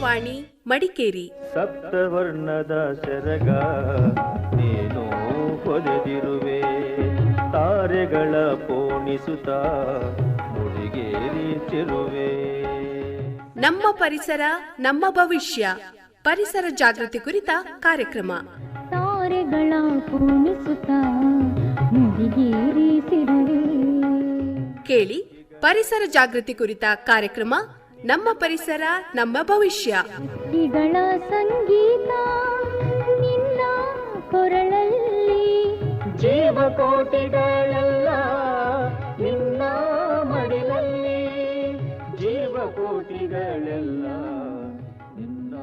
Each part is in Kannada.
ಆಕಾಶವಾಣಿ ಮಡಿಕೇರಿ. ಸಪ್ತವರ್ಣದ ಸೆರಗ ನೀನು ಹೊದೆದಿರುವೆ ತಾರೆಗಳ ಪೋಣಿಸುತ್ತ ಮುಡಿಗೇರಿ ಚೆರುವೆ ನಮ್ಮ ಪರಿಸರ ನಮ್ಮ ಭವಿಷ್ಯ ಪರಿಸರ ಜಾಗೃತಿ ಕುರಿತ ಕಾರ್ಯಕ್ರಮ. ತಾರೆಗಳ ಪೋಣಿಸುತ್ತ ಮುಡಿಗೇರಿಸಿರುವೆ ಕೇಳಿ ಪರಿಸರ ಜಾಗೃತಿ ಕುರಿತ ಕಾರ್ಯಕ್ರಮ ನಮ್ಮ ಪರಿಸರ ನಮ್ಮ ಭವಿಷ್ಯ. ಸಂಗೀತ ನಿನ್ನ ಕೊರಳಲ್ಲಿ. ಜೀವಕೋಟಿಗಳೆಲ್ಲ ನಿನ್ನ ಮಡಿಲಲ್ಲಿ. ಜೀವಕೋಟಿಗಳೆಲ್ಲ ನಿನ್ನ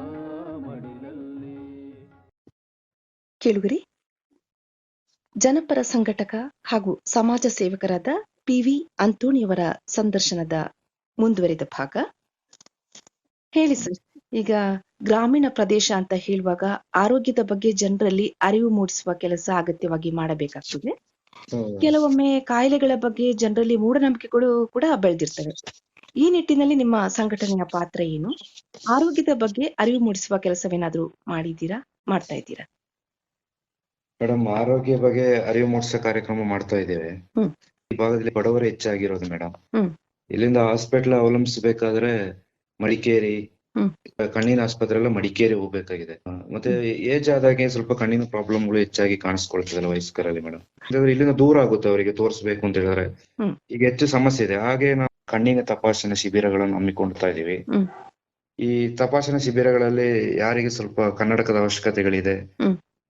ಮಡಿಲಲ್ಲಿ. ಕೇಳುಗರಿ ಜನಪರ ಸಂಘಟಕ ಹಾಗೂ ಸಮಾಜ ಸೇವಕರಾದ ಪಿವಿ ಅಂತೋಣಿಯವರ ಸಂದರ್ಶನದ ಮುಂದುವರಿದ ಭಾಗ. ಹೇಳಿ ಸರ್ ಈಗ ಗ್ರಾಮೀಣ ಪ್ರದೇಶ ಅಂತ ಹೇಳುವಾಗ ಆರೋಗ್ಯದ ಬಗ್ಗೆ ಜನರಲ್ಲಿ ಅರಿವು ಮೂಡಿಸುವ ಕೆಲಸ ಅಗತ್ಯವಾಗಿ ಮಾಡಬೇಕಾಗ್ತದೆ. ಕೆಲವೊಮ್ಮೆ ಕಾಯಿಲೆಗಳ ಬಗ್ಗೆ ಜನರಲ್ಲಿ ಮೂಢನಂಬಿಕೆಗಳು ಕೂಡ ಬೆಳೆದಿರ್ತವೆ. ಈ ನಿಟ್ಟಿನಲ್ಲಿ ನಿಮ್ಮ ಸಂಘಟನೆಯ ಪಾತ್ರ ಏನು? ಆರೋಗ್ಯದ ಬಗ್ಗೆ ಅರಿವು ಮೂಡಿಸುವ ಕೆಲಸವೇನಾದ್ರೂ ಮಾಡಿದ್ದೀರಾ? ಮಾಡ್ತಾ ಇದ್ದೀರಾ? ಮೇಡಮ್ ಆರೋಗ್ಯ ಬಗ್ಗೆ ಅರಿವು ಮೂಡಿಸೋ ಕಾರ್ಯಕ್ರಮ ಮಾಡ್ತಾ ಇದ್ದೇವೆ. ಈ ಭಾಗದಲ್ಲಿ ಬಡವರು ಹೆಚ್ಚಾಗಿರೋದು ಮೇಡಮ್. ಇಲ್ಲಿಂದ ಹಾಸ್ಪಿಟಲ್ ಅವಲಂಬಿಸಬೇಕಾದ್ರೆ ಮಡಿಕೇರಿ ಕಣ್ಣಿನ ಆಸ್ಪತ್ರೆ ಎಲ್ಲ ಮಡಿಕೇರಿ ಹೋಗ್ಬೇಕಾಗಿದೆ. ಮತ್ತೆ ಏಜ್ ಆದಾಗೆ ಸ್ವಲ್ಪ ಕಣ್ಣಿನ ಪ್ರಾಬ್ಲಮ್ಗಳು ಹೆಚ್ಚಾಗಿ ಕಾಣಿಸ್ಕೊಳ್ತದಲ್ಲ ವಯಸ್ಕರಲ್ಲಿ ಮೇಡಮ್ ಯಾಕಂದ್ರೆ ಇಲ್ಲಿಂದ ದೂರ ಆಗುತ್ತೆ ಅವರಿಗೆ ತೋರಿಸ್ಬೇಕು ಅಂತ ಹೇಳಿದ್ರೆ. ಈಗ ಹೆಚ್ಚು ಸಮಸ್ಯೆ ಇದೆ. ಹಾಗೆ ನಾವು ಕಣ್ಣಿನ ತಪಾಸಣೆ ಶಿಬಿರಗಳನ್ನು ಹಮ್ಮಿಕೊಳ್ತಾ ಇದೀವಿ ಈ ತಪಾಸಣಾ ಶಿಬಿರಗಳಲ್ಲಿ ಯಾರಿಗೆ ಸ್ವಲ್ಪ ಕನ್ನಡಕದ ಅವಶ್ಯಕತೆಗಳಿದೆ.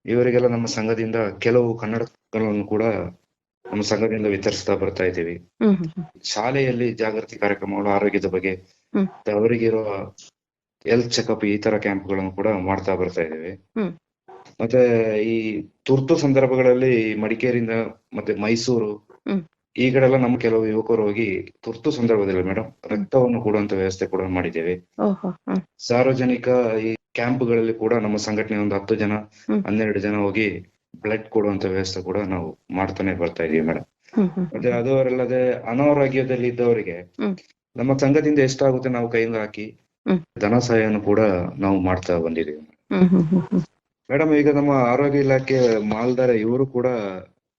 ಇವರಿಗೆಲ್ಲ ನಮ್ಮ ಸಂಘದಿಂದ ಕೆಲವು ಕನ್ನಡಕಗಳನ್ನು ಕೂಡ ನಮ್ಮ ಸಂಘದಿಂದ ವಿತರಿಸ್ತಾ ಬರ್ತಾ ಇದ್ದೀವಿ. ಹ್ಮ್. ಶಾಲೆಯಲ್ಲಿ ಜಾಗೃತಿ ಕಾರ್ಯಕ್ರಮಗಳು ಆರೋಗ್ಯದ ಬಗ್ಗೆ ಅವರಿಗಿರೋ ಹೆಲ್ತ್ ಚೆಕಪ್ ಈ ತರ ಕ್ಯಾಂಪ್ಗಳನ್ನು ಕೂಡ ಮಾಡ್ತಾ ಬರ್ತಾ ಇದ್ದೀವಿ. ಮತ್ತೆ ಈ ತುರ್ತು ಸಂದರ್ಭಗಳಲ್ಲಿ ಮಡಿಕೇರಿಯಿಂದ ಮತ್ತೆ ಮೈಸೂರು ಈ ಕಡೆ ಎಲ್ಲ ನಮ್ಮ ಕೆಲವು ಯುವಕರು ಹೋಗಿ ತುರ್ತು ಸಂದರ್ಭದಲ್ಲಿ ಮೇಡಮ್ ರಕ್ತವನ್ನು ಕೊಡುವಂತ ವ್ಯವಸ್ಥೆ ಕೂಡ ಮಾಡಿದ್ದೇವೆ. ಸಾರ್ವಜನಿಕ ಈ ಕ್ಯಾಂಪ್ಗಳಲ್ಲಿ ಕೂಡ ನಮ್ಮ ಸಂಘಟನೆ ಒಂದು ಹತ್ತು ಜನ. ಹನ್ನೆರಡು ಜನ ಹೋಗಿ ಬ್ಲಡ್ ಕೊಡುವಂತ ವ್ಯವಸ್ಥೆ ಕೂಡ ನಾವು ಮಾಡ್ತಾನೆ ಬರ್ತಾ ಇದೀವಿ ಮೇಡಮ್ ಮತ್ತೆ ಅದು ಅಲ್ಲದೆ ಅನಾರೋಗ್ಯದಲ್ಲಿ ಇದ್ದವರಿಗೆ. ನಮ್ಮ ಸಂಘದಿಂದ ಎಷ್ಟಾಗುತ್ತೆ ನಾವು ಕೈಯಿಂದ ಹಾಕಿ. ಧನ ಸಹಾಯವನ್ನು ಕೂಡ ನಾವು ಮಾಡ್ತಾ ಬಂದಿದ್ದೀವಿ. ಮೇಡಮ್ ಈಗ ನಮ್ಮ ಆರೋಗ್ಯ ಇಲಾಖೆ ಮಾಲ್ದಾರ ಇವರು ಕೂಡ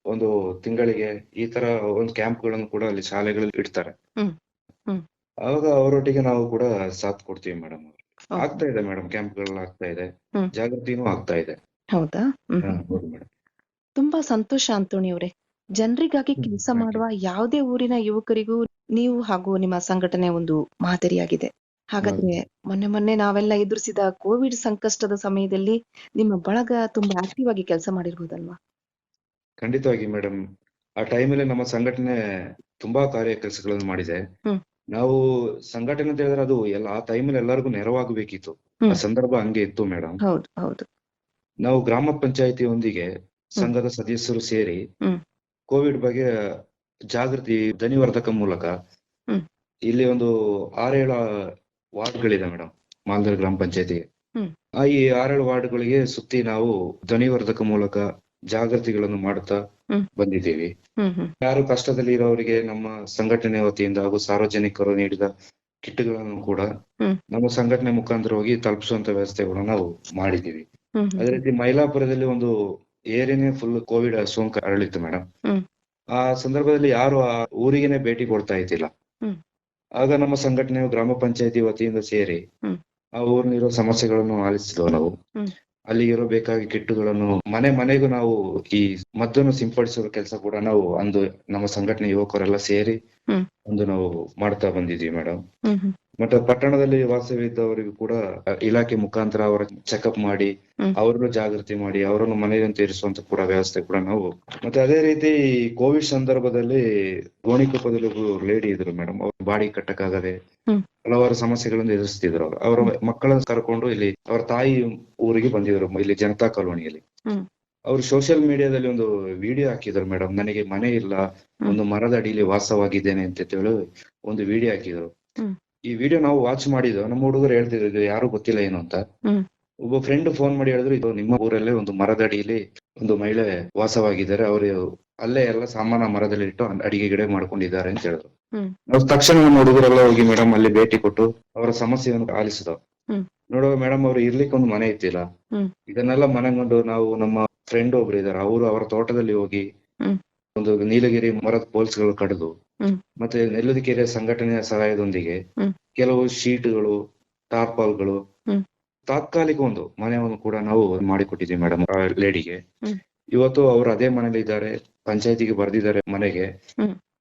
ಒಂದು ತಿಂಗಳಿಗೆ ಈ ತರ ಒಂದು ಕ್ಯಾಂಪ್ಗಳನ್ನು ಕೂಡ ಅಲ್ಲಿ ಶಾಲೆಗಳಲ್ಲಿ ಇಡ್ತಾರೆ. ಅವಾಗ ಅವರೊಟ್ಟಿಗೆ ನಾವು ಕೂಡ ಸಾಥ್ ಕೊಡ್ತೀವಿ ಮೇಡಮ್. ಆಗ್ತಾ ಇದೆ ಮೇಡಮ್ ಕ್ಯಾಂಪ್ಗಳೆಲ್ಲ ಆಗ್ತಾ ಇದೆ. ಜಾಗೃತಿನೂ ಆಗ್ತಾ ಇದೆ. ಹೌದಾ? ತುಂಬಾ ಸಂತೋಷ ಅಂತೋಣಿ ಅವರೇ. ಜನರಿಗಾಗಿ ಕೆಲಸ ಮಾಡುವ ಯಾವುದೇ ಊರಿನ ಯುವಕರಿಗೂ ನೀವು ಹಾಗೂ ನಿಮ್ಮ ಸಂಘಟನೆ ಒಂದು ಮಾದರಿಯಾಗಿದೆ. ಹಾಗಾದ್ರೆ ಮೊನ್ನೆ ಮೊನ್ನೆ ನಾವೆಲ್ಲ ಎದುರಿಸಿದ ಕೋವಿಡ್ ಸಂಕಷ್ಟದ ಸಮಯದಲ್ಲಿ ನಿಮ್ಮ ಬಳಗ ತುಂಬಾ ಆಕ್ಟಿವ್ ಆಗಿ ಕೆಲಸ ಮಾಡಿರ್ಬೋದಲ್ವಾ? ಖಂಡಿತವಾಗಿ ಮೇಡಮ್ ಆ ಟೈಮಲ್ಲಿ ನಮ್ಮ ಸಂಘಟನೆ ತುಂಬಾ ಕಾರ್ಯ ಕೆಲಸಗಳನ್ನು ಮಾಡಿದೆ. ನಾವು ಸಂಘಟನೆ ಅಂತ ಹೇಳಿದ್ರೆ ಅದು ಎಲ್ಲ ಆ ಟೈಮಲ್ಲಿ ಎಲ್ಲರಿಗೂ ನೆರವಾಗಬೇಕಿತ್ತು. ಆ ಸಂದರ್ಭ ಹಂಗೆ ಇತ್ತು ಮೇಡಮ್ ಹೌದು ಹೌದು. ನಾವು ಗ್ರಾಮ ಪಂಚಾಯತಿಯೊಂದಿಗೆ ಸಂಘದ ಸದಸ್ಯರು ಸೇರಿ ಕೋವಿಡ್ ಬಗ್ಗೆ ಜಾಗೃತಿ ಧ್ವನಿವರ್ಧಕ ಮೂಲಕ ಇಲ್ಲಿ ಒಂದು ಆರೇಳು ವಾರ್ಡ್ಗಳಿದೆ ಮೇಡಮ್ ಮಾಲ್ದರ್ ಗ್ರಾಮ ಪಂಚಾಯತಿಗೆ. ಈ ಆರೇಳು ವಾರ್ಡ್ಗಳಿಗೆ ಸುತ್ತಿ ನಾವು ಧ್ವನಿವರ್ಧಕ ಮೂಲಕ ಜಾಗೃತಿಗಳನ್ನು ಮಾಡುತ್ತಾ ಬಂದಿದ್ದೀವಿ. ಯಾರು ಕಷ್ಟದಲ್ಲಿ ಇರೋರಿಗೆ ನಮ್ಮ ಸಂಘಟನೆ ವತಿಯಿಂದ ಹಾಗೂ ಸಾರ್ವಜನಿಕರು ನೀಡಿದ ಕಿಟ್ಗಳನ್ನು ಕೂಡ ನಮ್ಮ ಸಂಘಟನೆ ಮುಖಾಂತರ ಹೋಗಿ ತಲುಪಿಸುವಂತ ವ್ಯವಸ್ಥೆಗಳನ್ನ ನಾವು ಮಾಡಿದ್ದೀವಿ. ಅದೇ ರೀತಿ ಮೈಲಾಪುರದಲ್ಲಿ ಒಂದು ಏರಿಯಾನೇ ಫುಲ್ ಕೋವಿಡ್ ಸೋಂಕು ಹರಳಿತ್ತು ಮೇಡಮ್. ಆ ಸಂದರ್ಭದಲ್ಲಿ ಯಾರು ಆ ಊರಿಗೆನೆ ಭೇಟಿ ಕೊಡ್ತಾ ಇದ್ದಿಲ್ಲ. ಆಗ ನಮ್ಮ ಸಂಘಟನೆಯು ಗ್ರಾಮ ಪಂಚಾಯತಿ ವತಿಯಿಂದ ಸೇರಿ ಆ ಊರಿನಿರೋ ಸಮಸ್ಯೆಗಳನ್ನು ಆಲಿಸಿದ್ವು ನಾವು. ಹ್ಮ್. ಅಲ್ಲಿ ಇರೋ ಬೇಕಾಗಿ ಕಿಟ್ಟುಗಳನ್ನು ಮನೆ ಮನೆಗೂ ನಾವು ಈ ಮದ್ದನ್ನು ಸಿಂಪಡಿಸುವ ಕೆಲಸ ಕೂಡ ನಾವು ಅಂದು ನಮ್ಮ ಸಂಘಟನೆ ಯುವಕರೆಲ್ಲ ಸೇರಿ ಒಂದು ನಾವು ಮಾಡ್ತಾ ಬಂದಿದ್ವಿ ಮೇಡಮ್ ಮತ್ತೆ ಪಟ್ಟಣದಲ್ಲಿ ವಾಸವಿದ್ದವರಿಗೂ ಕೂಡ ಇಲಾಖೆ ಮುಖಾಂತರ ಅವರ ಚೆಕಪ್ ಮಾಡಿ. ಅವರನ್ನು ಜಾಗೃತಿ ಮಾಡಿ ಅವರನ್ನು ಮನೆಯಂತೆ ಇರಿಸುವಂತ ಕೂಡ ವ್ಯವಸ್ಥೆ ಕೂಡ ನಾವು ಮತ್ತೆ ಅದೇ ರೀತಿ ಕೋವಿಡ್ ಸಂದರ್ಭದಲ್ಲಿ ಗೋಣಿಕೊಪ್ಪದಲ್ಲಿ ಲೇಡಿ ಇದ್ರು ಮೇಡಮ್ ಅವ್ರ ಬಾಡಿ ಕಟ್ಟಕ್ಕಾಗದೆ ಹಲವಾರು ಸಮಸ್ಯೆಗಳನ್ನು ಎದುರಿಸ್ತಿದ್ರು ಅವರು. ಅವರ ಮಕ್ಕಳನ್ನು ಕರ್ಕೊಂಡು ಇಲ್ಲಿ ಅವರ ತಾಯಿ ಊರಿಗೆ ಬಂದಿದ್ರು ಇಲ್ಲಿ ಜನತಾ ಕಾಲೋನಿಯಲ್ಲಿ. ಅವರು ಸೋಷಿಯಲ್ ಮೀಡಿಯಾದಲ್ಲಿ ಒಂದು ವಿಡಿಯೋ ಹಾಕಿದ್ರು ಮೇಡಮ್ ನನಗೆ ಮನೆ ಇಲ್ಲ ಒಂದು ಮರದ ಅಡಿಯಲ್ಲಿ ವಾಸವಾಗಿದ್ದೇನೆ ಅಂತ ಹೇಳಿ ಒಂದು ವಿಡಿಯೋ ಹಾಕಿದ್ರು. ಈ ವಿಡಿಯೋ ನಾವು ವಾಚ್ ಮಾಡಿದ್ವಿ ನಮ್ಮ ಹುಡುಗರು ಹೇಳ್ತಿದ್ರು ಯಾರು ಗೊತ್ತಿಲ್ಲ ಏನು ಅಂತ ಒಬ್ಬ ಫ್ರೆಂಡ್ ಫೋನ್ ಮಾಡಿ ಹೇಳಿದ್ರು ಇದು ನಿಮ್ಮ ಊರಲ್ಲೇ ಒಂದು ಮರದ ಅಡಿಯಲ್ಲಿ ಒಂದು ಮಹಿಳೆ ವಾಸವಾಗಿದ್ದಾರೆ ಅವರು ಅಲ್ಲೇ ಎಲ್ಲ ಸಾಮಾನ ಮರದಲ್ಲಿ ಇಟ್ಟು ಅಡಿಗೆ ಗಿಡ ಮಾಡ್ಕೊಂಡಿದ್ದಾರೆ ಅಂತ ಹೇಳಿದ್ರು. ನಾವು ತಕ್ಷಣ ನಮ್ಮ ಹುಡುಗರೆಲ್ಲ ಹೋಗಿ ಮೇಡಮ್ ಅಲ್ಲಿ ಭೇಟಿ ಕೊಟ್ಟು ಅವರ ಸಮಸ್ಯೆಯನ್ನು ಆಲಿಸಿದ ಹ್ಮ್. ನೋಡುವ ಮೇಡಮ್ ಅವ್ರು ಇರ್ಲಿಕ್ಕೆ ಒಂದು ಮನೆ ಇತ್ತಿಲ್ಲ. ಇದನ್ನೆಲ್ಲ ಮನೆಗೊಂಡು ನಾವು ನಮ್ಮ ಫ್ರೆಂಡ್ ಒಬ್ರು ಇದಾರೆ ಅವರು ಅವರ ತೋಟದಲ್ಲಿ ಹೋಗಿ ಒಂದು ನೀಲಗಿರಿ ಮರದ ಪೋಲ್ಸ್ಗಳು ಕಡಿದು. ಮತ್ತೆ ನೆಲ್ಲುದಿಕೆರೆ ಸಂಘಟನೆಯ ಸಹಾಯದೊಂದಿಗೆ ಕೆಲವು ಶೀಟ್ಗಳು ಟಾರ್ಪಾಲ್ಗಳು. ತಾತ್ಕಾಲಿಕ ಒಂದು ಮನೆಯನ್ನು ಕೂಡ ನಾವು ಮಾಡಿಕೊಟ್ಟಿದ್ದೀವಿ ಮೇಡಮ್ ಲೇಡಿಗೆ. ಇವತ್ತು ಅವರು ಅದೇ ಮನೇಲಿ ಇದ್ದಾರೆ ಪಂಚಾಯತಿಗೆ ಬರ್ದಿದ್ದಾರೆ ಮನೆಗೆ.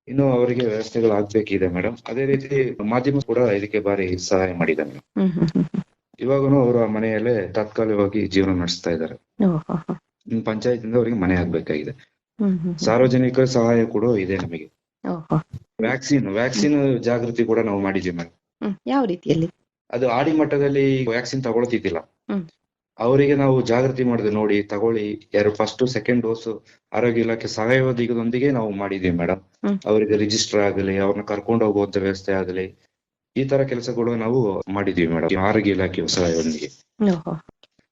ಇನ್ನು ಅವರಿಗೆ ವ್ಯವಸ್ಥೆಗಳು ಆಗ್ಬೇಕಿದೆ ಮೇಡಮ್. ಅದೇ ರೀತಿ ಮಾಧ್ಯಮ ಕೂಡ ಇದಕ್ಕೆ ಬಾರಿ ಸಹಾಯ ಮಾಡಿದೆ ಮೇಡಮ್. ಇವಾಗನು ಅವರು ಆ ಮನೆಯಲ್ಲೇ ತಾತ್ಕಾಲಿಕವಾಗಿ ಜೀವನ ನಡೆಸ್ತಾ ಇದ್ದಾರೆ. ಪಂಚಾಯತ್ ಅವರಿಗೆ ಮನೆ ಆಗ್ಬೇಕಾಗಿದೆ. ಸಾರ್ವಜನಿಕ ಸಹಾಯ ಕೂಡ ಇದೆ ನಮಗೆ. ವ್ಯಾಕ್ಸಿನ್ ವ್ಯಾಕ್ಸಿನ್ ಜಾಗೃತಿ ಕೂಡ ನಾವು ಮಾಡಿದ್ದೀವಿ ಮೇಡಮ್. ಯಾವ ರೀತಿಯಲ್ಲಿ? ಅದು ಆಡಿ ಮಟ್ಟದಲ್ಲಿ ವ್ಯಾಕ್ಸಿನ್ ತಗೊಳ್ತಿದ್ದಿಲ್ಲ. ಅವರಿಗೆ ನಾವು ಜಾಗೃತಿ ಮಾಡಿದ್ವಿ ನೋಡಿ ತಗೊಳ್ಳಿ. ಎರಡು ಫಸ್ಟ್ ಸೆಕೆಂಡ್ ಡೋಸ್ ಆರೋಗ್ಯ ಇಲಾಖೆ ಸಹಯೋಗದೊಂದಿಗೆ ನಾವು ಮಾಡಿದ್ವಿ ಮೇಡಮ್. ಅವರಿಗೆ ರಿಜಿಸ್ಟರ್ ಆಗಲಿ ಅವ್ರನ್ನ ಕರ್ಕೊಂಡು ಹೋಗುವಂತ ವ್ಯವಸ್ಥೆ ಆಗಲಿ ಈ ತರ ಕೆಲಸಗಳು ನಾವು ಮಾಡಿದ್ವಿ ಮೇಡಮ್ ಆರೋಗ್ಯ ಇಲಾಖೆ ಸಹಾಯದೊಂದಿಗೆ.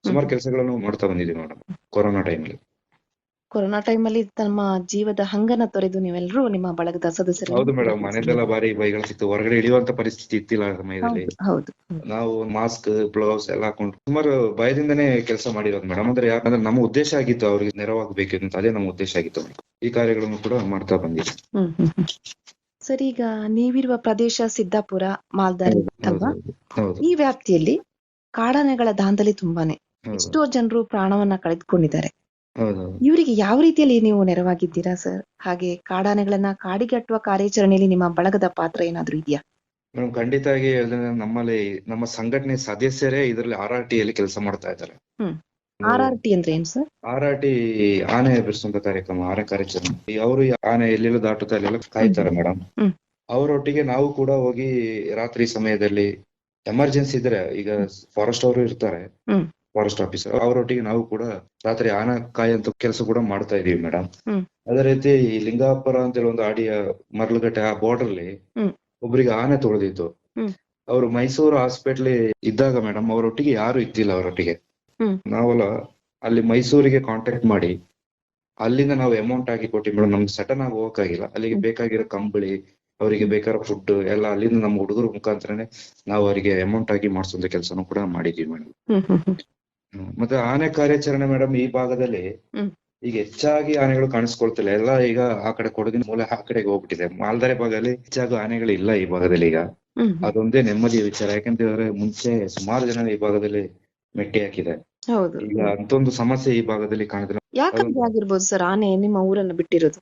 ಸುಮಾರು ಕೆಲಸಗಳನ್ನು ಮಾಡ್ತಾ ಬಂದಿದ್ದೀವಿ ಮೇಡಮ್ ಕೊರೋನಾ ಟೈಮಲ್ಲಿ ಕೊರೋನಾ ಅಲ್ಲಿ ತಮ್ಮ ಜೀವದ ಹಂಗನ ತೊರೆದು ನೀವೆಲ್ಲರೂ ನಿಮ್ಮ ಬಳಗದ ಸದಸ್ಯರು. ಹೌದು ಮೇಡಮ್ ಮನೆಯಲ್ಲೆಲ್ಲ ಬಾರಿ ಬೈಗಳು ಸಿಕ್ತು. ಹೊರಗಡೆ ಇಳಿಯುವಂತ ಪರಿಸ್ಥಿತಿ ಇತ್ತಿಲ್ಲ ಸಮಯದಲ್ಲಿ ಹೌದು. ನಾವು ಮಾಸ್ಕ್ ಗ್ಲೌಸ್ ಎಲ್ಲ ಹಾಕೊಂಡು ಸುಮಾರು ಭಯದಿಂದನೇ ಕೆಲಸ ಮಾಡಿರೋದು ಮೇಡಮ್. ಅಂದ್ರೆ ಯಾಕಂದ್ರೆ ನಮ್ಮ ಉದ್ದೇಶ ಆಗಿತ್ತು ಅವ್ರಿಗೆ ನೆರವಾಗಬೇಕು ಅಂತ. ಅದೇ ನಮ್ಮ ಉದ್ದೇಶ ಆಗಿತ್ತು ಈ ಕಾರ್ಯಗಳನ್ನು ಕೂಡ ಮಾಡ್ತಾ ಬಂದಿದೆ ಸರಿ ಈಗ ನೀವಿರುವ ಪ್ರದೇಶ ಸಿದ್ದಾಪುರ ಮಾಲ್ದಾರಿ ಅಲ್ವಾ? ಈ ವ್ಯಾಪ್ತಿಯಲ್ಲಿ ಕಾಡಾನೆಗಳ ದಾಂಧಲಿ ತುಂಬಾನೇ. ಎಷ್ಟೋ ಜನರು ಪ್ರಾಣವನ್ನ ಕಳೆದುಕೊಂಡಿದ್ದಾರೆ. ಇವರಿಗೆ ಯಾವ ರೀತಿಯಲ್ಲಿ ನೀವು ನೆರವಾಗಿದ್ದೀರಾ ಸರ್? ಹಾಗೆ ಕಾಡಾನೆಗಳನ್ನ ಕಾಡಿಗಟ್ಟುವ ಕಾರ್ಯಾಚರಣೆಯಲ್ಲಿ ನಿಮ್ಮ ಬಳಗದ ಪಾತ್ರ ಏನಾದ್ರೂ ಇದೆಯಾ? ಮೇಡಮ್ ಖಂಡಿತವಾಗಿ ನಮ್ಮಲ್ಲಿ ನಮ್ಮ ಸಂಘಟನೆ ಸದಸ್ಯರೇ ಇದರಲ್ಲಿ ಆರ್ ಆರ್ ಟಿಯಲ್ಲಿ ಕೆಲಸ ಮಾಡ್ತಾ ಇದ್ದಾರೆ. ಆರ್ ಆರ್ ಟಿ ಅಂದ್ರೆ ಏನ್ ಸರ್? ಆರ್ ಆರ್ ಟಿ ಆನೆ ಬಿಡಿಸುವಂತ ಕಾರ್ಯಕ್ರಮ ಆನೆ ಕಾರ್ಯಾಚರಣೆ. ಅವರು ಆನೆ ಎಲ್ಲೆಲ್ಲ ದಾಟುತ್ತಾ ಅಲ್ಲೆಲ್ಲ ಕಾಯ್ತಾರೆ ಮೇಡಮ್. ಅವರೊಟ್ಟಿಗೆ ನಾವು ಕೂಡ ಹೋಗಿ ರಾತ್ರಿ ಸಮಯದಲ್ಲಿ ಎಮರ್ಜೆನ್ಸಿ ಇದ್ರೆ ಈಗ ಫಾರೆಸ್ಟ್ ಅವರು ಇರ್ತಾರೆ. ಫಾರೆಸ್ಟ್ ಆಫೀಸರ್ ಅವರೊಟ್ಟಿಗೆ ನಾವು ಕೂಡ ರಾತ್ರಿ ಆನೆ ಕಾಯಂತ ಕೆಲಸ ಕೂಡ ಮಾಡ್ತಾ ಇದೀವಿ ಮೇಡಮ್ ಅದೇ ರೀತಿ ಈ ಲಿಂಗಾಪುರ ಅಂತೇಳಿ ಒಂದು ಆಡಿಯ ಮರಳುಗಟ್ಟೆ ಆ ಬಾರ್ಡರ್ ಅಲ್ಲಿ ಒಬ್ಬರಿಗೆ ಒಬ್ರಿಗೆ ಆನೆ ತೊಳೆದಿತ್ತು. ಅವರು ಮೈಸೂರು ಹಾಸ್ಪಿಟ್ಲ್ ಇದ್ದಾಗ ಮೇಡಮ್ ಅವರೊಟ್ಟಿಗೆ ಯಾರು ಇದ್ದಿಲ್ಲ ಅವರೊಟ್ಟಿಗೆ. ನಾವೆಲ್ಲ ಅಲ್ಲಿ ಮೈಸೂರಿಗೆ ಕಾಂಟ್ಯಾಕ್ಟ್ ಮಾಡಿ ಅಲ್ಲಿಂದ ನಾವು ಅಮೌಂಟ್ ಹಾಕಿ ಕೊಟ್ಟಿವಿ ಮೇಡಮ್ ನಮ್ಗೆ ಸಟನ್ ಆಗಿ ಹೋಗಕ್ಕಾಗಿಲ್ಲ. ಅಲ್ಲಿಗೆ ಬೇಕಾಗಿರೋ ಕಂಬಳಿ ಅವರಿಗೆ ಬೇಕಾದ ಫುಡ್ ಎಲ್ಲ ಅಲ್ಲಿಂದ ನಮ್ಮ ಹುಡುಗರ ಮುಖಾಂತರನೇ ನಾವು ಅವರಿಗೆ ಅಮೌಂಟ್ ಆಗಿ ಮಾಡಿಸುವಂತ ಕೆಲಸನೂ ಕೂಡ ಮಾಡಿದೀವಿ ಮೇಡಮ್. ಮತ್ತೆ ಆನೆ ಕಾರ್ಯಾಚರಣೆ ಮೇಡಮ್ ಈ ಭಾಗದಲ್ಲಿ ಈಗ ಹೆಚ್ಚಾಗಿ ಆನೆಗಳು ಕಾಣಿಸ್ಕೊಳ್ತಿಲ್ಲ. ಎಲ್ಲ ಈಗ ಆ ಕಡೆ ಕೊಡಗಿನ ಮೂಲ ಆ ಕಡೆಗೆ ಹೋಗ್ಬಿಟ್ಟಿದೆ. ಮಾಲ್ದಾರೆ ಭಾಗದಲ್ಲಿ ಹೆಚ್ಚಾಗಿ ಆನೆಗಳು ಇಲ್ಲ ಈ ಭಾಗದಲ್ಲಿ ಈಗ. ಅದೊಂದೇ ನೆಮ್ಮದಿಯ ವಿಚಾರ. ಯಾಕಂತ ಹೇಳಿದ್ರೆ ಮುಂಚೆ ಸುಮಾರು ಜನ ಈ ಭಾಗದಲ್ಲಿ ಮೆಟ್ಟಿ ಹಾಕಿದೆ. ಈಗ ಅಂತೊಂದು ಸಮಸ್ಯೆ ಈ ಭಾಗದಲ್ಲಿ ಕಾಣಿದ್ರೆ ಯಾಕಂದ್ರೆ ಆಗಿರ್ಬೋದು ಸರ್ ಆನೆ ನಿಮ್ಮ ಊರನ್ನು ಬಿಟ್ಟಿರೋದು.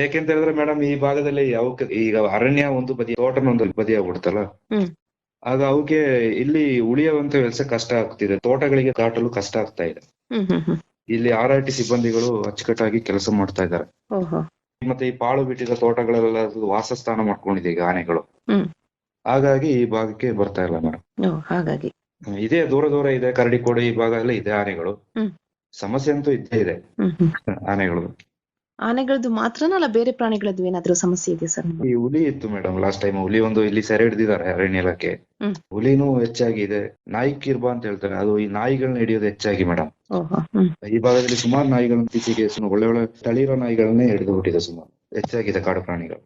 ಯಾಕೆಂತ ಹೇಳಿದ್ರೆ ಮೇಡಮ್ ಈ ಭಾಗದಲ್ಲಿ ಯಾವ ಈಗ ಅರಣ್ಯ ಒಂದು ಬದಿ ತೋಟನ ಒಂದು ಬದಿ ಆಗ್ಬಿಡ್ತಲ್ಲ. ಆಗ ಅವಕ್ಕೆ ಇಲ್ಲಿ ಉಳಿಯುವಂತ ಕೆಲಸ ಕಷ್ಟ ಆಗ್ತಿದೆ. ತೋಟಗಳಿಗೆ ದಾಟಲು ಕಷ್ಟ ಆಗ್ತಾ ಇದೆ. ಇಲ್ಲಿ ಆರ್ ಐ ಟಿ ಸಿಬ್ಬಂದಿಗಳು ಅಚ್ಚುಕಟ್ಟಾಗಿ ಕೆಲಸ ಮಾಡ್ತಾ ಇದ್ದಾರೆ ಮತ್ತೆ ಈ ಪಾಳು ಬಿಟ್ಟಿದ ತೋಟಗಳೆಲ್ಲ ವಾಸಸ್ಥಾನ ಮಾಡ್ಕೊಂಡಿದೆ ಈಗ ಆನೆಗಳು. ಹಾಗಾಗಿ ಈ ಭಾಗಕ್ಕೆ ಬರ್ತಾ ಇಲ್ಲ ಮೇಡಮ್ ಹಾಗಾಗಿ. ಇದೇ ದೂರ ದೂರ ಇದೆ. ಕರಡಿಕೋಡು ಈ ಭಾಗ ಎಲ್ಲ ಇದೆ ಆನೆಗಳು. ಸಮಸ್ಯೆ ಅಂತೂ ಇದ್ದೇ ಇದೆ. ಆನೆಗಳು. ಆನೆಗಳದ್ದು ಮಾತ್ರನಾ ಅಲ್ಲ ಬೇರೆ ಪ್ರಾಣಿಗಳದ್ದು ಏನಾದ್ರೂ ಸಮಸ್ಯೆ ಇದೆ ಸರ್ ಈ ಹುಲಿ ಇತ್ತು ಮೇಡಮ್ ಲಾಸ್ಟ್ ಟೈಮ್ ಹುಲಿ ಒಂದು ಇಲ್ಲಿ ಸೆರೆ ಹಿಡಿದಿದ್ದಾರೆ ಅರಣ್ಯ ಇಲಾಖೆ. ಹುಲಿನೂ ಹೆಚ್ಚಾಗಿದೆ ನಾಯಿ ಕಿರ್ಬಾ ಅಂತ ಹೇಳ್ತಾರೆ. ಅದು ಈ ನಾಯಿಗಳನ್ನ ಹಿಡಿಯೋದು ಹೆಚ್ಚಾಗಿ ಮೇಡಮ್ ಓಹೋ ಹ್ಮ್. ಈ ಭಾಗದಲ್ಲಿ ಸುಮಾರು ನಾಯಿಗಳನ್ನ ಇತ್ತೀಚೆಗೆ ಒಳ್ಳೆ ಒಳ್ಳೆ ತಳಿರೋ ನಾಯಿಗಳನ್ನೇ ಹಿಡಿದು ಬಿಟ್ಟಿದೆ ಸುಮಾರು. ಹೆಚ್ಚಾಗಿದೆ ಕಾಡು ಪ್ರಾಣಿಗಳು.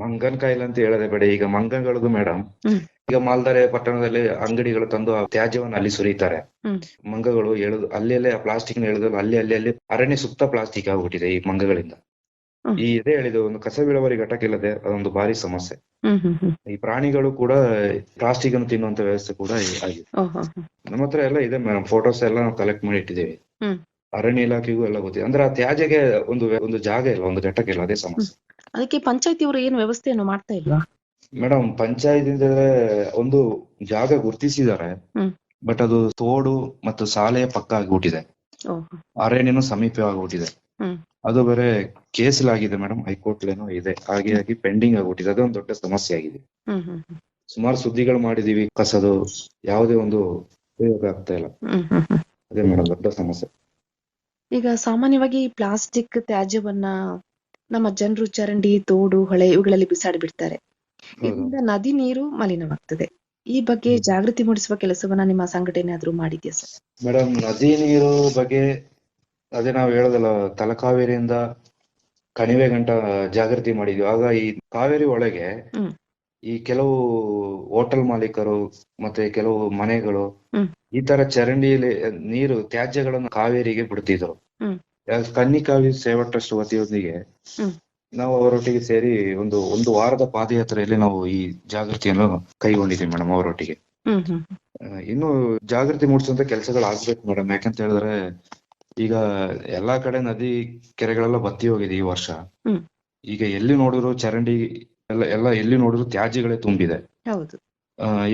ಮಂಗನ್ ಕಾಯಿಲೆ ಅಂತ ಹೇಳದೆ ಬೇಡ. ಈಗ ಮಂಗಗಳದು ಮೇಡಮ್ ಈಗ ಮಾಲ್ದಾರೆ ಪಟ್ಟಣದಲ್ಲಿ ಅಂಗಡಿಗಳು ತಂದು ಆ ತ್ಯಾಜ್ಯವನ್ನು ಅಲ್ಲಿ ಸುರಿತಾರೆ. ಮಂಗಗಳು ಎಳೆದು ಅಲ್ಲಿ ಅಲ್ಲೇ ಆ ಪ್ಲಾಸ್ಟಿಕ್ ಎಳೆದು ಅಲ್ಲಿ ಅಲ್ಲಿ ಅಲ್ಲಿ ಅರಣ್ಯ ಸುತ್ತ ಪ್ಲಾಸ್ಟಿಕ್ ಆಗ್ಬಿಟ್ಟಿದೆ ಈ ಮಂಗಗಳಿಂದ. ಈ ಇದೇ ಹೇಳಿದ ಒಂದು ಕಸ ವಿಲೇವಾರಿ ಘಟಕ ಇಲ್ಲದೆ ಅದೊಂದು ಭಾರಿ ಸಮಸ್ಯೆ. ಈ ಪ್ರಾಣಿಗಳು ಕೂಡ ಪ್ಲಾಸ್ಟಿಕ್ ಅನ್ನು ತಿನ್ನುವಂತ ವ್ಯವಸ್ಥೆ ಕೂಡ ಆಗಿದೆ. ನಮ್ಮ ಹತ್ರ ಎಲ್ಲ ಇದೆ ಮೇಡಮ್ ಫೋಟೋಸ್ ಎಲ್ಲ ನಾವು ಕಲೆಕ್ಟ್ ಮಾಡಿ ಇಟ್ಟಿದ್ದೇವೆ. ಅರಣ್ಯ ಇಲಾಖೆಗೂ ಎಲ್ಲ ಗೊತ್ತಿದೆ. ಅಂದ್ರೆ ಆ ತ್ಯಾಜ್ಯಗೆ ಒಂದು ಒಂದು ಜಾಗ ಇಲ್ಲ ಒಂದು ಘಟಕ ಇಲ್ಲ ಅದೇ ಸಮಸ್ಯೆ. ಅದಕ್ಕೆ ಪಂಚಾಯತಿ ಅವರು ಏನು ವ್ಯವಸ್ಥೆಯನ್ನು ಮಾಡ್ತಾ ಇಲ್ಲ? ಮೇಡಮ್ ಪಂಚಾಯತ್ ಒಂದು ಜಾಗ ಗುರುತಿಸಿದ್ದಾರೆ. ಬಟ್ ಅದು ತೋಡು ಮತ್ತು ಶಾಲೆಯ ಪಕ್ಕ ಆಗಿಬಿಟ್ಟಿದೆ. ಅರಣ್ಯನು ಸಮೀಪ ಆಗ್ಬಿಟ್ಟಿದೆ. ಅದು ಬೇರೆ ಕೇಸಲಾಗಿದೆ ಮೇಡಮ್ ಹೈಕೋರ್ಟ್ಲೇನೋ ಇದೆ. ಹಾಗೆ ಆಗಿ ಪೆಂಡಿಂಗ್ ಆಗ್ಬಿಟ್ಟಿದೆ. ಅದೊಂದು ದೊಡ್ಡ ಸಮಸ್ಯೆ ಆಗಿದೆ. ಸುಮಾರು ಸುದ್ದಿಗಳು ಮಾಡಿದೀವಿ. ಕಸದು ಯಾವುದೇ ಒಂದು ಉಪಯೋಗ ಆಗ್ತಾ ಇಲ್ಲ. ಅದೇ ಮೇಡಮ್ ದೊಡ್ಡ ಸಮಸ್ಯೆ. ಈಗ ಸಾಮಾನ್ಯವಾಗಿ ಪ್ಲಾಸ್ಟಿಕ್ ತ್ಯಾಜ್ಯವನ್ನ ನಮ್ಮ ಜನರು ಚರಂಡಿ ತೋಡು ಹೊಳೆ ಇವುಗಳಲ್ಲಿ ಬಿಸಾಡಿ ಬಿಡ್ತಾರೆ. ಇದರಿಂದ ನದಿ ನೀರು ಮಲಿನವಾಗ್ತದೆ. ಈ ಬಗ್ಗೆ ಜಾಗೃತಿ ಮೂಡಿಸುವ ಕೆಲಸವನ್ನ ನಿಮ್ಮ ಸಂಘಟನೆ ಆದ್ರೂ ಮಾಡಿದ್ಯಾ ಸರ್? ಮೇಡಮ್ ನದಿ ನೀರು ಬಗ್ಗೆ ಅದೇ ನಾವು ಹೇಳೋದಲ್ಲ ತಲಕಾವೇರಿಯಿಂದ ಕಣಿವೆ ಗಂಟ ಜಾಗೃತಿ ಮಾಡಿದ್ವಿ. ಆಗ ಈ ಕಾವೇರಿ ಒಳಗೆ ಈ ಕೆಲವು ಹೋಟೆಲ್ ಮಾಲೀಕರು ಮತ್ತೆ ಕೆಲವು ಮನೆಗಳು ಈ ತರ ಚರಂಡಿಯಲ್ಲಿ ನೀರು ತ್ಯಾಜ್ಯಗಳನ್ನು ಕಾವೇರಿಗೆ ಬಿಡ್ತಿದ್ರು. ಕನ್ನಿಕಾವಿ ಸೇವಾ ಟ್ರಸ್ಟ್ ವತಿಯೊಂದಿಗೆ. ನಾವು ಅವರೊಟ್ಟಿಗೆ ಸೇರಿ ಒಂದು ಒಂದು ವಾರದ ಪಾದಯಾತ್ರೆಯಲ್ಲಿ ನಾವು ಈ ಜಾಗೃತಿಯನ್ನು ಕೈಗೊಂಡಿದ್ದೀವಿ ಮೇಡಮ್ ಅವರೊಟ್ಟಿಗೆ. ಇನ್ನು ಜಾಗೃತಿ ಮೂಡಿಸುವಂತ ಕೆಲಸಗಳು ಆಗ್ಬೇಕು ಮೇಡಮ್. ಯಾಕಂತ ಹೇಳಿದ್ರೆ ಈಗ ಎಲ್ಲಾ ಕಡೆ ನದಿ ಕೆರೆಗಳೆಲ್ಲ ಬತ್ತಿ ಹೋಗಿದೆ ಈ ವರ್ಷ. ಈಗ ಎಲ್ಲಿ ನೋಡಿದ್ರು ಚರಂಡಿ ಎಲ್ಲ ಎಲ್ಲ ಎಲ್ಲಿ ನೋಡಿದ್ರು ತ್ಯಾಜ್ಯಗಳೇ ತುಂಬಿದೆ.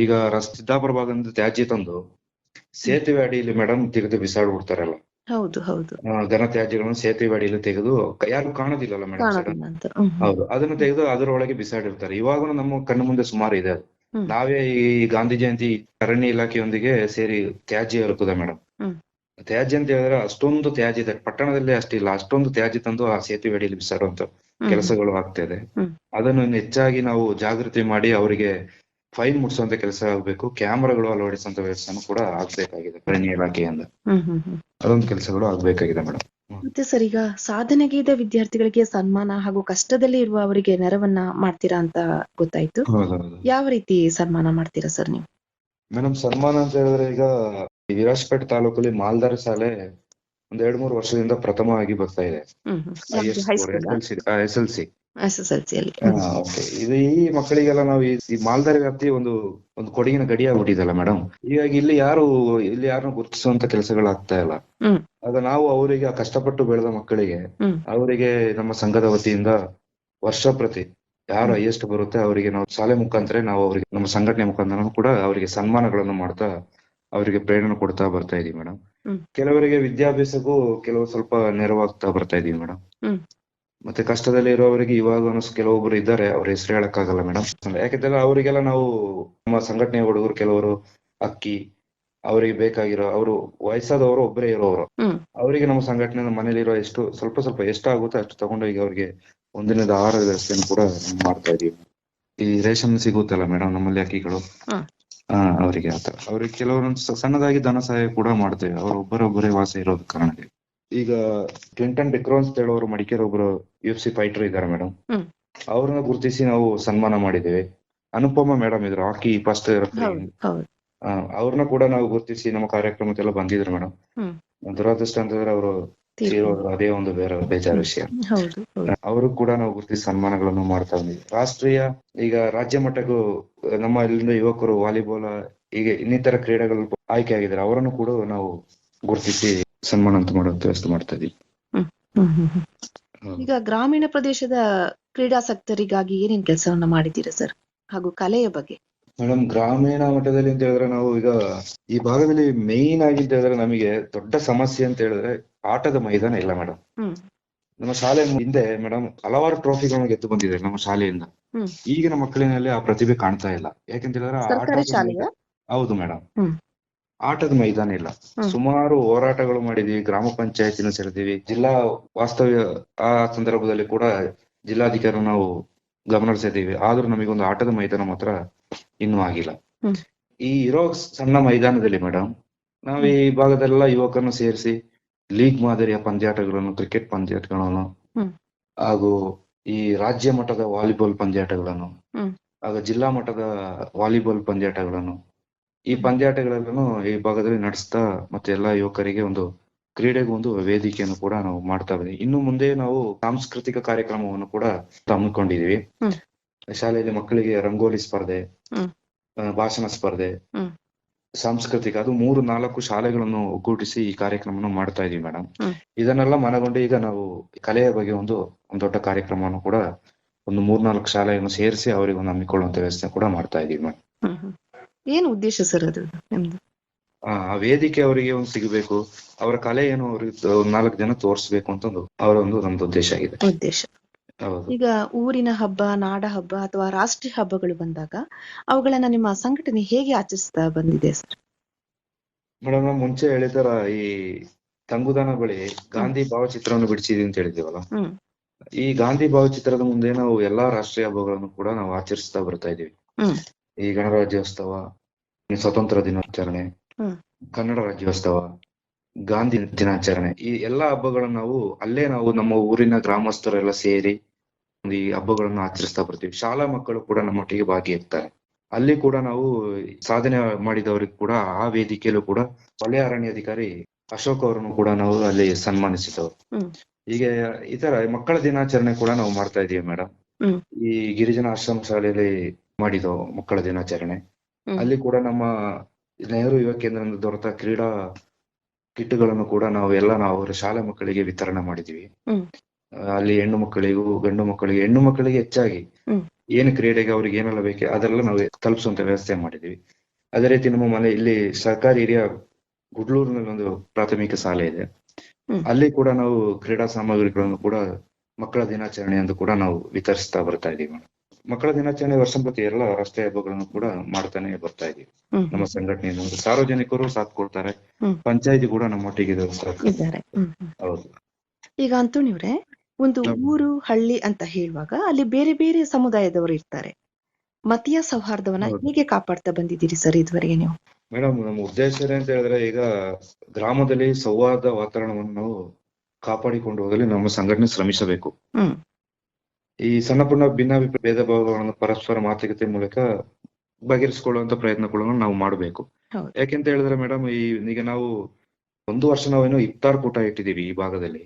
ಈಗ ರಸ್ತೆ ಸಿದ್ದಾಪುರ ಭಾಗದಿಂದ ತ್ಯಾಜ್ಯ ತಂದು ಸೇತುವೆ ಅಡಿಯಲ್ಲಿ ಮೇಡಮ್ ತೆಗೆದು ಬಿಸಾಡ್ಬಿಡ್ತಾರಲ್ಲ. ಹೌದು ಹೌದು. ಆ, ಘನ ತ್ಯಾಜ್ಯಗಳನ್ನು ಸೇತುವೆ ಅಡಿಯಲ್ಲಿ ತೆಗೆದು ಯಾರು ಕಾಣೋದಿಲ್ಲಲ್ಲ ಮೇಡಮ್. ಹೌದು ಅದನ್ನು ತೆಗೆದು ಅದರೊಳಗೆ ಬಿಸಾಡಿರ್ತಾರೆ. ಇವಾಗ ನಮ್ಮ ಕಣ್ಣು ಮುಂದೆ ಸುಮಾರು ಇದೆ. ಅದು. ನಾವೇ ಈ ಗಾಂಧಿ ಜಯಂತಿ ಅರಣ್ಯ ಇಲಾಖೆಯೊಂದಿಗೆ ಸೇರಿ ತ್ಯಾಜ್ಯ ಇರುತ್ತದೆ ಮೇಡಮ್. ತ್ಯಾಜ್ಯ ಅಂತ ಹೇಳಿದ್ರೆ ಅಷ್ಟೊಂದು ತ್ಯಾಜ್ಯ ಇದೆ. ಪಟ್ಟಣದಲ್ಲಿ ಅಷ್ಟಿಲ್ಲ ಅಷ್ಟೊಂದು ತ್ಯಾಜ್ಯ ತಂದು ಆ ಸೇತುವೆ ಅಡಿಯಲ್ಲಿ ಬಿಸಾಡುವಂತ ಕೆಲಸಗಳು ಆಗ್ತಾ ಇದೆ. ಅದನ್ನು ಹೆಚ್ಚಾಗಿ ನಾವು ಜಾಗೃತಿ ಮಾಡಿ ಅವರಿಗೆ ಫೈನ್ ಮುಟ್ಸುವಂತ ಕೆಲಸ ಆಗ್ಬೇಕು ಕ್ಯಾಮ್ರಾಗಳು ಅಳವಡಿಸುವಂತ ವ್ಯವಸ್ಥೆನೂ ಕೂಡ ಆಗ್ಬೇಕಾಗಿದೆ ಅರಣ್ಯ ಇಲಾಖೆಯಿಂದ. ಅದೊಂದು ಕೆಲಸಗಳು ಆಗ್ಬೇಕಾಗಿದೆ ಮೇಡಮ್ ಮತ್ತೆ ಸರ್ ಈಗ ಸಾಧನೆಗೈದ ವಿದ್ಯಾರ್ಥಿಗಳಿಗೆ ಸನ್ಮಾನ ಹಾಗೂ ಕಷ್ಟದಲ್ಲಿ ಇರುವ ಅವರಿಗೆ ನೆರವನ್ನ ಮಾಡ್ತೀರಾ ಅಂತ ಗೊತ್ತಾಯ್ತು. ಯಾವ ರೀತಿ ಸನ್ಮಾನ ಮಾಡ್ತೀರಾ ಸರ್ ನೀವು? ಮೇಡಮ್ ಸನ್ಮಾನ ಅಂತ ಹೇಳಿದ್ರೆ ಈಗ ವಿರಾಜ್ಪೇಟ್ ವಿರಾಜಪೇಟೆ ತಾಲೂಕಲ್ಲಿ ಮಾಲ್ದಾರ್ ಶಾಲೆ ಒಂದ್ ಎರಡ್ ಮೂರು ವರ್ಷದಿಂದ ಪ್ರಥಮ ಆಗಿ ಬರ್ತಾ ಇದೆ. ಎಸ್ ಎಲ್ ಸಿ ಇದು ಈ ಮಕ್ಕಳಿಗೆಲ್ಲ ನಾವು ಈ ಮಾಲ್ದಾರಿ ವ್ಯಾಪ್ತಿ ಒಂದು ಒಂದು ಕೊಡಗಿನ ಗಡಿ ಆಗ್ಬಿಟ್ಟಿದಲ್ಲ ಮೇಡಮ್ ಹೀಗಾಗಿ ಇಲ್ಲಿ ಯಾರು ಇಲ್ಲಿ ಯಾರನ್ನು ಗುರುತಿಸುವಂತ ಕೆಲಸಗಳು ಆಗ್ತಾ ಇಲ್ಲ. ಆಗ ನಾವು ಅವರಿಗೆ ಕಷ್ಟಪಟ್ಟು ಬೆಳೆದ ಮಕ್ಕಳಿಗೆ ಅವರಿಗೆ ನಮ್ಮ ಸಂಘದ ವತಿಯಿಂದ ವರ್ಷ ಪ್ರತಿ ಯಾರು. ಹೈಯೆಸ್ಟ್ ಬರುತ್ತೆ ಅವರಿಗೆ ನಾವು ಶಾಲೆ ಮುಖಾಂತರ ನಾವು ಅವರಿಗೆ ನಮ್ಮ ಸಂಘಟನೆ ಮುಖಾಂತರ ಕೂಡ ಅವರಿಗೆ ಸನ್ಮಾನಗಳನ್ನು ಮಾಡ್ತಾ ಅವರಿಗೆ ಪ್ರೇರಣೆ ಕೊಡ್ತಾ ಬರ್ತಾ ಇದೀವಿ ಮೇಡಮ್. ಕೆಲವರಿಗೆ ವಿದ್ಯಾಭ್ಯಾಸಕ್ಕೂ ಕೆಲವು ಸ್ವಲ್ಪ ನೆರವಾಗ್ತಾ ಬರ್ತಾ ಇದೀವಿ ಮೇಡಮ್. ಮತ್ತೆ ಕಷ್ಟದಲ್ಲಿ ಇರುವವರಿಗೆ ಇವಾಗ ಕೆಲವೊಬ್ರು ಇದ್ದಾರೆ ಅವ್ರ ಹೆಸರು ಹೇಳಕ್ಕಾಗಲ್ಲ ಮೇಡಮ್. ಯಾಕಂದ್ರೆ ಅವರಿಗೆಲ್ಲ ನಾವು ನಮ್ಮ ಸಂಘಟನೆಯ ಹುಡುಗರು ಕೆಲವರು ಅಕ್ಕಿ ಅವರಿಗೆ ಬೇಕಾಗಿರೋ ಅವರು ವಯಸ್ಸಾದವರು ಒಬ್ಬರೇ ಇರೋರು. ಅವರಿಗೆ ನಮ್ಮ ಸಂಘಟನೆ ಮನೇಲಿರೋ ಎಷ್ಟು ಸ್ವಲ್ಪ ಸ್ವಲ್ಪ ಎಷ್ಟಾಗುತ್ತೋ ಅಷ್ಟು ತಗೊಂಡೋಗಿ ಅವ್ರಿಗೆ ಒಂದಿನದ ಆಹಾರ ವ್ಯವಸ್ಥೆಯನ್ನು ಕೂಡ ಮಾಡ್ತಾ ಇದೀವಿ. ಈ ರೇಷನ್ ಸಿಗುತ್ತಲ್ಲ ಮೇಡಮ್ ನಮ್ಮಲ್ಲಿ ಅಕ್ಕಿಗಳು. ಆ ಅವರಿಗೆ ಆತರ ಅವ್ರಿಗೆ ಕೆಲವರೊಂದು ಸಣ್ಣದಾಗಿ ಧನ ಸಹಾಯ ಕೂಡ ಮಾಡ್ತೇವೆ. ಅವ್ರ ಒಬ್ಬರೊಬ್ಬರೇ ವಾಸ ಇರೋದ್ ಕಾರಣಕ್ಕೆ. ಈಗ ಕ್ಲಿಂಟನ್ ಡಿಕ್ರೋನ್ಸ್ ಹೇಳೋರು ಮಡಿಕೇರಿ ಒಬ್ರು ಯು ಎಫ್ ಸಿ ಫೈಟರ್ ಇದ್ದಾರೆ ಮೇಡಮ್. ಅವ್ರನ್ನ ಗುರುತಿಸಿ ನಾವು ಸನ್ಮಾನ ಮಾಡಿದ್ದೇವೆ. ಅನುಪಮ ಮೇಡಮ್ ಇದ್ರು ಹಾಕಿ ಫಸ್ಟ್ ಅವ್ರನ್ನ ಕೂಡ ನಾವು ಗುರುತಿಸಿ ನಮ್ಮ ಕಾರ್ಯಕ್ರಮಕ್ಕೆಲ್ಲ ಬಂದಿದ್ರು ಮೇಡಮ್ ದುರದೃಷ್ಟ ಅಂತಂದ್ರೆ ಅವರು ಅದೇ ಒಂದು ಬೇರೆ ಬೇಜಾರ ವಿಷಯ. ಅವರು ಕೂಡ ನಾವು ಗುರುತಿಸಿ ಸನ್ಮಾನಗಳನ್ನು ಮಾಡ್ತಾ ಬಂದಿದ್ವಿ. ರಾಷ್ಟ್ರೀಯ ಈಗ ರಾಜ್ಯ ಮಟ್ಟಕ್ಕೂ ನಮ್ಮ ಇಲ್ಲಿಂದ ಯುವಕರು ವಾಲಿಬಾಲ್ ಹೀಗೆ ಇನ್ನಿತರ ಕ್ರೀಡೆಗಳು ಆಯ್ಕೆ ಆಗಿದ್ದಾರೆ. ಅವರನ್ನು ಕೂಡ ನಾವು ಗುರುತಿಸಿ ಸನ್ಮಾನ ಅಂತ ಮಾಡುವಂತ ವ್ಯವಸ್ಥೆ ಮಾಡ್ತಾ ಇದೀವಿ. ಈಗ ಗ್ರಾಮೀಣ ಪ್ರದೇಶದ ಕ್ರೀಡಾಸಕ್ತರಿಗಾಗಿ ಏನೇನ್ ಕೆಲಸವನ್ನ ಮಾಡಿದ್ದೀರಾ ಸರ್? ಹಾಗೂ ಕಲೆಯ ಬಗ್ಗೆ. ಮೇಡಮ್ ಗ್ರಾಮೀಣ ಮಟ್ಟದಲ್ಲಿ ಅಂತ ಹೇಳಿದ್ರೆ ನಾವು ಈಗ ಈ ಭಾಗದಲ್ಲಿ ಮೇನ್ ಆಗಿ ಅಂತ ಹೇಳಿದ್ರೆ ನಮಗೆ ದೊಡ್ಡ ಸಮಸ್ಯೆ ಅಂತ ಹೇಳಿದ್ರೆ ಆಟದ ಮೈದಾನ ಇಲ್ಲ ಮೇಡಮ್. ನಮ್ಮ ಶಾಲೆ ಹಿಂದೆ ಮೇಡಮ್ ಹಲವಾರು ಟ್ರೋಫಿಗಳನ್ನ ಗೆದ್ದು ಬಂದಿದೆ ನಮ್ಮ ಶಾಲೆಯಿಂದ. ಈಗಿನ ಮಕ್ಕಳಿನಲ್ಲಿ ಆ ಪ್ರತಿಭೆ ಕಾಣ್ತಾ ಇಲ್ಲ. ಯಾಕಂತ ಹೇಳಿದ್ರೆ ಆಟದ ಹೌದು ಮೇಡಮ್. ಆಟದ ಮೈದಾನ ಇಲ್ಲ. ಸುಮಾರು ಹೋರಾಟಗಳು ಮಾಡಿದೀವಿ ಗ್ರಾಮ ಪಂಚಾಯತಿನ ಸೇರಿದೀವಿ ಜಿಲ್ಲಾ ವಾಸ್ತವ್ಯ ಆ ಸಂದರ್ಭದಲ್ಲಿ ಕೂಡ ಜಿಲ್ಲಾಧಿಕಾರಿ ನಾವು ಗಮನ ಹರಿಸಿದೀವಿ ಆದ್ರೂ ನಮಗೊಂದು ಆಟದ ಮೈದಾನ ಮಾತ್ರ ಇನ್ನೂ ಆಗಿಲ್ಲ. ಈ ಇರೋ ಸಣ್ಣ ಮೈದಾನದಲ್ಲಿ ಮೇಡಮ್ ನಾವು ಈ ಭಾಗದೆಲ್ಲ ಯುವಕರನ್ನು ಸೇರಿಸಿ ಲೀಗ್ ಮಾದರಿಯ ಪಂದ್ಯಾಟಗಳನ್ನು ಕ್ರಿಕೆಟ್ ಪಂದ್ಯಾಟಗಳನ್ನು ಹಾಗೂ ಈ ರಾಜ್ಯ ಮಟ್ಟದ ವಾಲಿಬಾಲ್ ಪಂದ್ಯಾಟಗಳನ್ನು ಆಗ ಹಾಗೂ ಜಿಲ್ಲಾ ಮಟ್ಟದ ವಾಲಿಬಾಲ್ ಪಂದ್ಯಾಟಗಳನ್ನು ಈ ಪಂದ್ಯಾಟಗಳನ್ನು ಈ ಭಾಗದಲ್ಲಿ ನಡೆಸ್ತಾ ಮತ್ತೆ ಎಲ್ಲಾ ಯುವಕರಿಗೆ ಒಂದು ಕ್ರೀಡೆಗೆ ಒಂದು ವೇದಿಕೆಯನ್ನು ಕೂಡ ನಾವು ಮಾಡ್ತಾ ಬಂದಿವಿ ಇನ್ನು ಮುಂದೆ ನಾವು ಸಾಂಸ್ಕೃತಿಕ ಕಾರ್ಯಕ್ರಮವನ್ನು ಕೂಡ ಹಮ್ಮಿಕೊಂಡಿದೀವಿ ಶಾಲೆಯಲ್ಲಿ ಮಕ್ಕಳಿಗೆ ರಂಗೋಲಿ ಸ್ಪರ್ಧೆ. ಭಾಷಣ ಸ್ಪರ್ಧೆ. ಸಾಂಸ್ಕೃತಿಕ ಅದು ಮೂರು ನಾಲ್ಕು ಶಾಲೆಗಳನ್ನು ಒಗ್ಗೂಡಿಸಿ ಈ ಕಾರ್ಯಕ್ರಮವನ್ನು ಮಾಡ್ತಾ ಇದೀವಿ ಮೇಡಮ್. ಇದನ್ನೆಲ್ಲ ಮನಗೊಂಡು ಈಗ ನಾವು ಕಲೆಯ ಬಗ್ಗೆ ಒಂದು ಒಂದು ದೊಡ್ಡ ಕಾರ್ಯಕ್ರಮವನ್ನು ಕೂಡ ಒಂದು ಮೂರ್ನಾಲ್ಕು ಶಾಲೆಯನ್ನು ಸೇರಿಸಿ ಅವರಿಗೆ ಒಂದು ಹಮ್ಮಿಕೊಳ್ಳುವಂತ ವ್ಯವಸ್ಥೆ ಕೂಡ ಮಾಡ್ತಾ ಇದೀವಿ ಮೇಡಮ್. ಏನು ಉದ್ದೇಶ ಸರ್ ಅದು ನಿಮ್ದು ಆ ಆ ವೇದಿಕೆ ಅವರಿಗೆ ಒಂದು ಸಿಗಬೇಕು. ಅವರ ಕಲೆ ಏನು ಅವ್ರಿಗೆ ಒಂದ್ ನಾಲ್ಕು ಜನ ತೋರಿಸ್ಬೇಕು ಅಂತ ಒಂದು ಅವರ ಒಂದು ನಮ್ದು ಉದ್ದೇಶ ಆಗಿದೆ. ಉದ್ದೇಶ. ಈಗ ಊರಿನ ಹಬ್ಬ ನಾಡ ಹಬ್ಬ ಅಥವಾ ರಾಷ್ಟ್ರೀಯ ಹಬ್ಬಗಳು ಬಂದಾಗ ಅವುಗಳನ್ನ ನಿಮ್ಮ ಸಂಘಟನೆ ಹೇಗೆ ಆಚರಿಸ್ತಾ ಬಂದಿದೆ ಸರ್? ಮೇಡಮ್ ನಾವು ಮುಂಚೆ ಹೇಳಿದಾರ ಈ ತಂಗುದಾನ ಬಳಿ ಗಾಂಧಿ ಭಾವಚಿತ್ರವನ್ನು ಬಿಡಿಸಿದೀವಿ ಅಂತ ಹೇಳಿದೀವಲ್ಲ ಈ ಗಾಂಧಿ ಭಾವಚಿತ್ರದ ಮುಂದೆ ನಾವು ಎಲ್ಲಾ ರಾಷ್ಟ್ರೀಯ ಹಬ್ಬಗಳನ್ನು ಕೂಡ ನಾವು ಆಚರಿಸ್ತಾ ಬರ್ತಾ ಇದೀವಿ ಈ ಗಣರಾಜ್ಯೋತ್ಸವ ಸ್ವತಂತ್ರ ದಿನಾಚರಣೆ. ಕನ್ನಡ ರಾಜ್ಯೋತ್ಸವ ಗಾಂಧಿ ದಿನಾಚರಣೆ ಈ ಎಲ್ಲಾ ಹಬ್ಬಗಳನ್ನ ನಾವು ಅಲ್ಲೇ ನಾವು ನಮ್ಮ ಊರಿನ ಗ್ರಾಮಸ್ಥರೆಲ್ಲ ಸೇರಿ ಒಂದು ಈ ಹಬ್ಬಗಳನ್ನು ಆಚರಿಸ್ತಾ ಬರ್ತೀವಿ. ಶಾಲಾ ಮಕ್ಕಳು ಕೂಡ ನಮ್ಮೊಟ್ಟಿಗೆ ಭಾಗಿಯಾಗ್ತಾರೆ. ಅಲ್ಲಿ ಕೂಡ ನಾವು ಸಾಧನೆ ಮಾಡಿದವರಿಗೆ ಕೂಡ ಆ ವೇದಿಕೆಯಲ್ಲೂ ಕೂಡ ವಲಯ ಅರಣ್ಯಾಧಿಕಾರಿ ಅಶೋಕ್ ಅವರನ್ನು ಕೂಡ ನಾವು ಅಲ್ಲಿ ಸನ್ಮಾನಿಸಿದವರು. ಹೀಗೆ ಈ ತರ ಮಕ್ಕಳ ದಿನಾಚರಣೆ ಕೂಡ ನಾವು ಮಾಡ್ತಾ ಇದೀವಿ ಮೇಡಮ್ ಈ ಗಿರಿಜನ ಆಶ್ರಮ ಶಾಲೆಯಲ್ಲಿ ಮಾಡಿದವು ಮಕ್ಕಳ ದಿನಾಚರಣೆ. ಅಲ್ಲಿ ಕೂಡ ನಮ್ಮ ನೆಹರು ಯುವ ಕೇಂದ್ರದಿಂದ ದೊರೆತ ಕ್ರೀಡಾ ಕಿಟ್ಗಳನ್ನು ಕೂಡ ನಾವು ಎಲ್ಲ ನಾವು ಅವರ ಶಾಲೆ ಮಕ್ಕಳಿಗೆ ವಿತರಣೆ ಮಾಡಿದೀವಿ. ಅಲ್ಲಿ ಹೆಣ್ಣು ಮಕ್ಕಳಿಗೂ ಗಂಡು ಮಕ್ಕಳಿಗೆ ಹೆಣ್ಣು ಮಕ್ಕಳಿಗೆ ಹೆಚ್ಚಾಗಿ. ಏನು ಕ್ರೀಡೆಗೆ ಅವ್ರಿಗೆ ಏನೆಲ್ಲ ಬೇಕು ಅದೆಲ್ಲ ನಾವು ತಲುಪಿಸುವಂತ ವ್ಯವಸ್ಥೆ ಮಾಡಿದೀವಿ. ಅದೇ ರೀತಿ ನಮ್ಮ ಮನೆ ಇಲ್ಲಿ ಸರ್ಕಾರಿ ಹಿರಿಯ ಗುಡ್ಲೂರಿನಲ್ಲಿ ಒಂದು ಪ್ರಾಥಮಿಕ ಶಾಲೆ ಇದೆ. ಅಲ್ಲಿ ಕೂಡ ನಾವು ಕ್ರೀಡಾ ಸಾಮಗ್ರಿಗಳನ್ನು ಕೂಡ ಮಕ್ಕಳ ದಿನಾಚರಣೆ ಎಂದು ಕೂಡ ನಾವು ವಿತರಿಸ್ತಾ ಬರ್ತಾ ಇದೀವಿ ಮೇಡಮ್. ಮಕ್ಕಳ ದಿನಾಚರಣೆ ವರ್ಷ ಪ್ರತಿ ಎಲ್ಲ ರಸ್ತೆ ಹಬ್ಬಗಳನ್ನು ಕೂಡ ಮಾಡ್ತಾನೆ ಬರ್ತಾ ಇದೀವಿ ನಮ್ಮ ಸಂಘಟನೆಯಿಂದ ಸಾರ್ವಜನಿಕರು ಸಾಥ್ ಕೊಡ್ತಾರೆ. ಪಂಚಾಯತಿ ಕೂಡ ನಮ್ಮೊಟ್ಟಿಗೆ. ಹೌದು. ಈಗ ಅಂತೋಣಿವ್ರೆ ಒಂದು ಊರು ಹಳ್ಳಿ ಅಂತ ಹೇಳುವಾಗ ಅಲ್ಲಿ ಬೇರೆ ಬೇರೆ ಸಮುದಾಯದವರು ಇರ್ತಾರೆ. ಮತೀಯ ಸೌಹಾರ್ದವನ್ನ. ಹೇಗೆ ಕಾಪಾಡ್ತಾ ಬಂದಿದ್ದೀರಿ ಸರ್ ಇದುವರೆಗೆ ನೀವು? ಮೇಡಮ್ ನಮ್ಮ ಉದ್ದೇಶ ಅಂತ ಹೇಳಿದ್ರೆ ಈಗ ಗ್ರಾಮದಲ್ಲಿ ಸೌಹಾರ್ದ ವಾತಾವರಣವನ್ನು ನಾವು ಕಾಪಾಡಿಕೊಂಡು ಹೋಗಲು ನಮ್ಮ ಸಂಘಟನೆ ಶ್ರಮಿಸಬೇಕು. ಈ ಸಣ್ಣ ಪುಣ್ಣ ಭಿನ್ನಾಭಿಪ್ರಾಯ ಭೇದ ಭಾವಗಳನ್ನು ಪರಸ್ಪರ ಮಾತುಕತೆ ಮೂಲಕ ಬಗೆಹರಿಸಿಕೊಳ್ಳುವಂತ ಪ್ರಯತ್ನಗಳನ್ನು ನಾವು ಮಾಡಬೇಕು. ಯಾಕೆಂತ ಹೇಳಿದ್ರೆ ಮೇಡಮ್ ಈ ಈಗ ನಾವು ಒಂದು ವರ್ಷ ನಾವೇನು ಇಫ್ತಾರ್ ಕೂಟ ಇಟ್ಟಿದೀವಿ ಈ ಭಾಗದಲ್ಲಿ.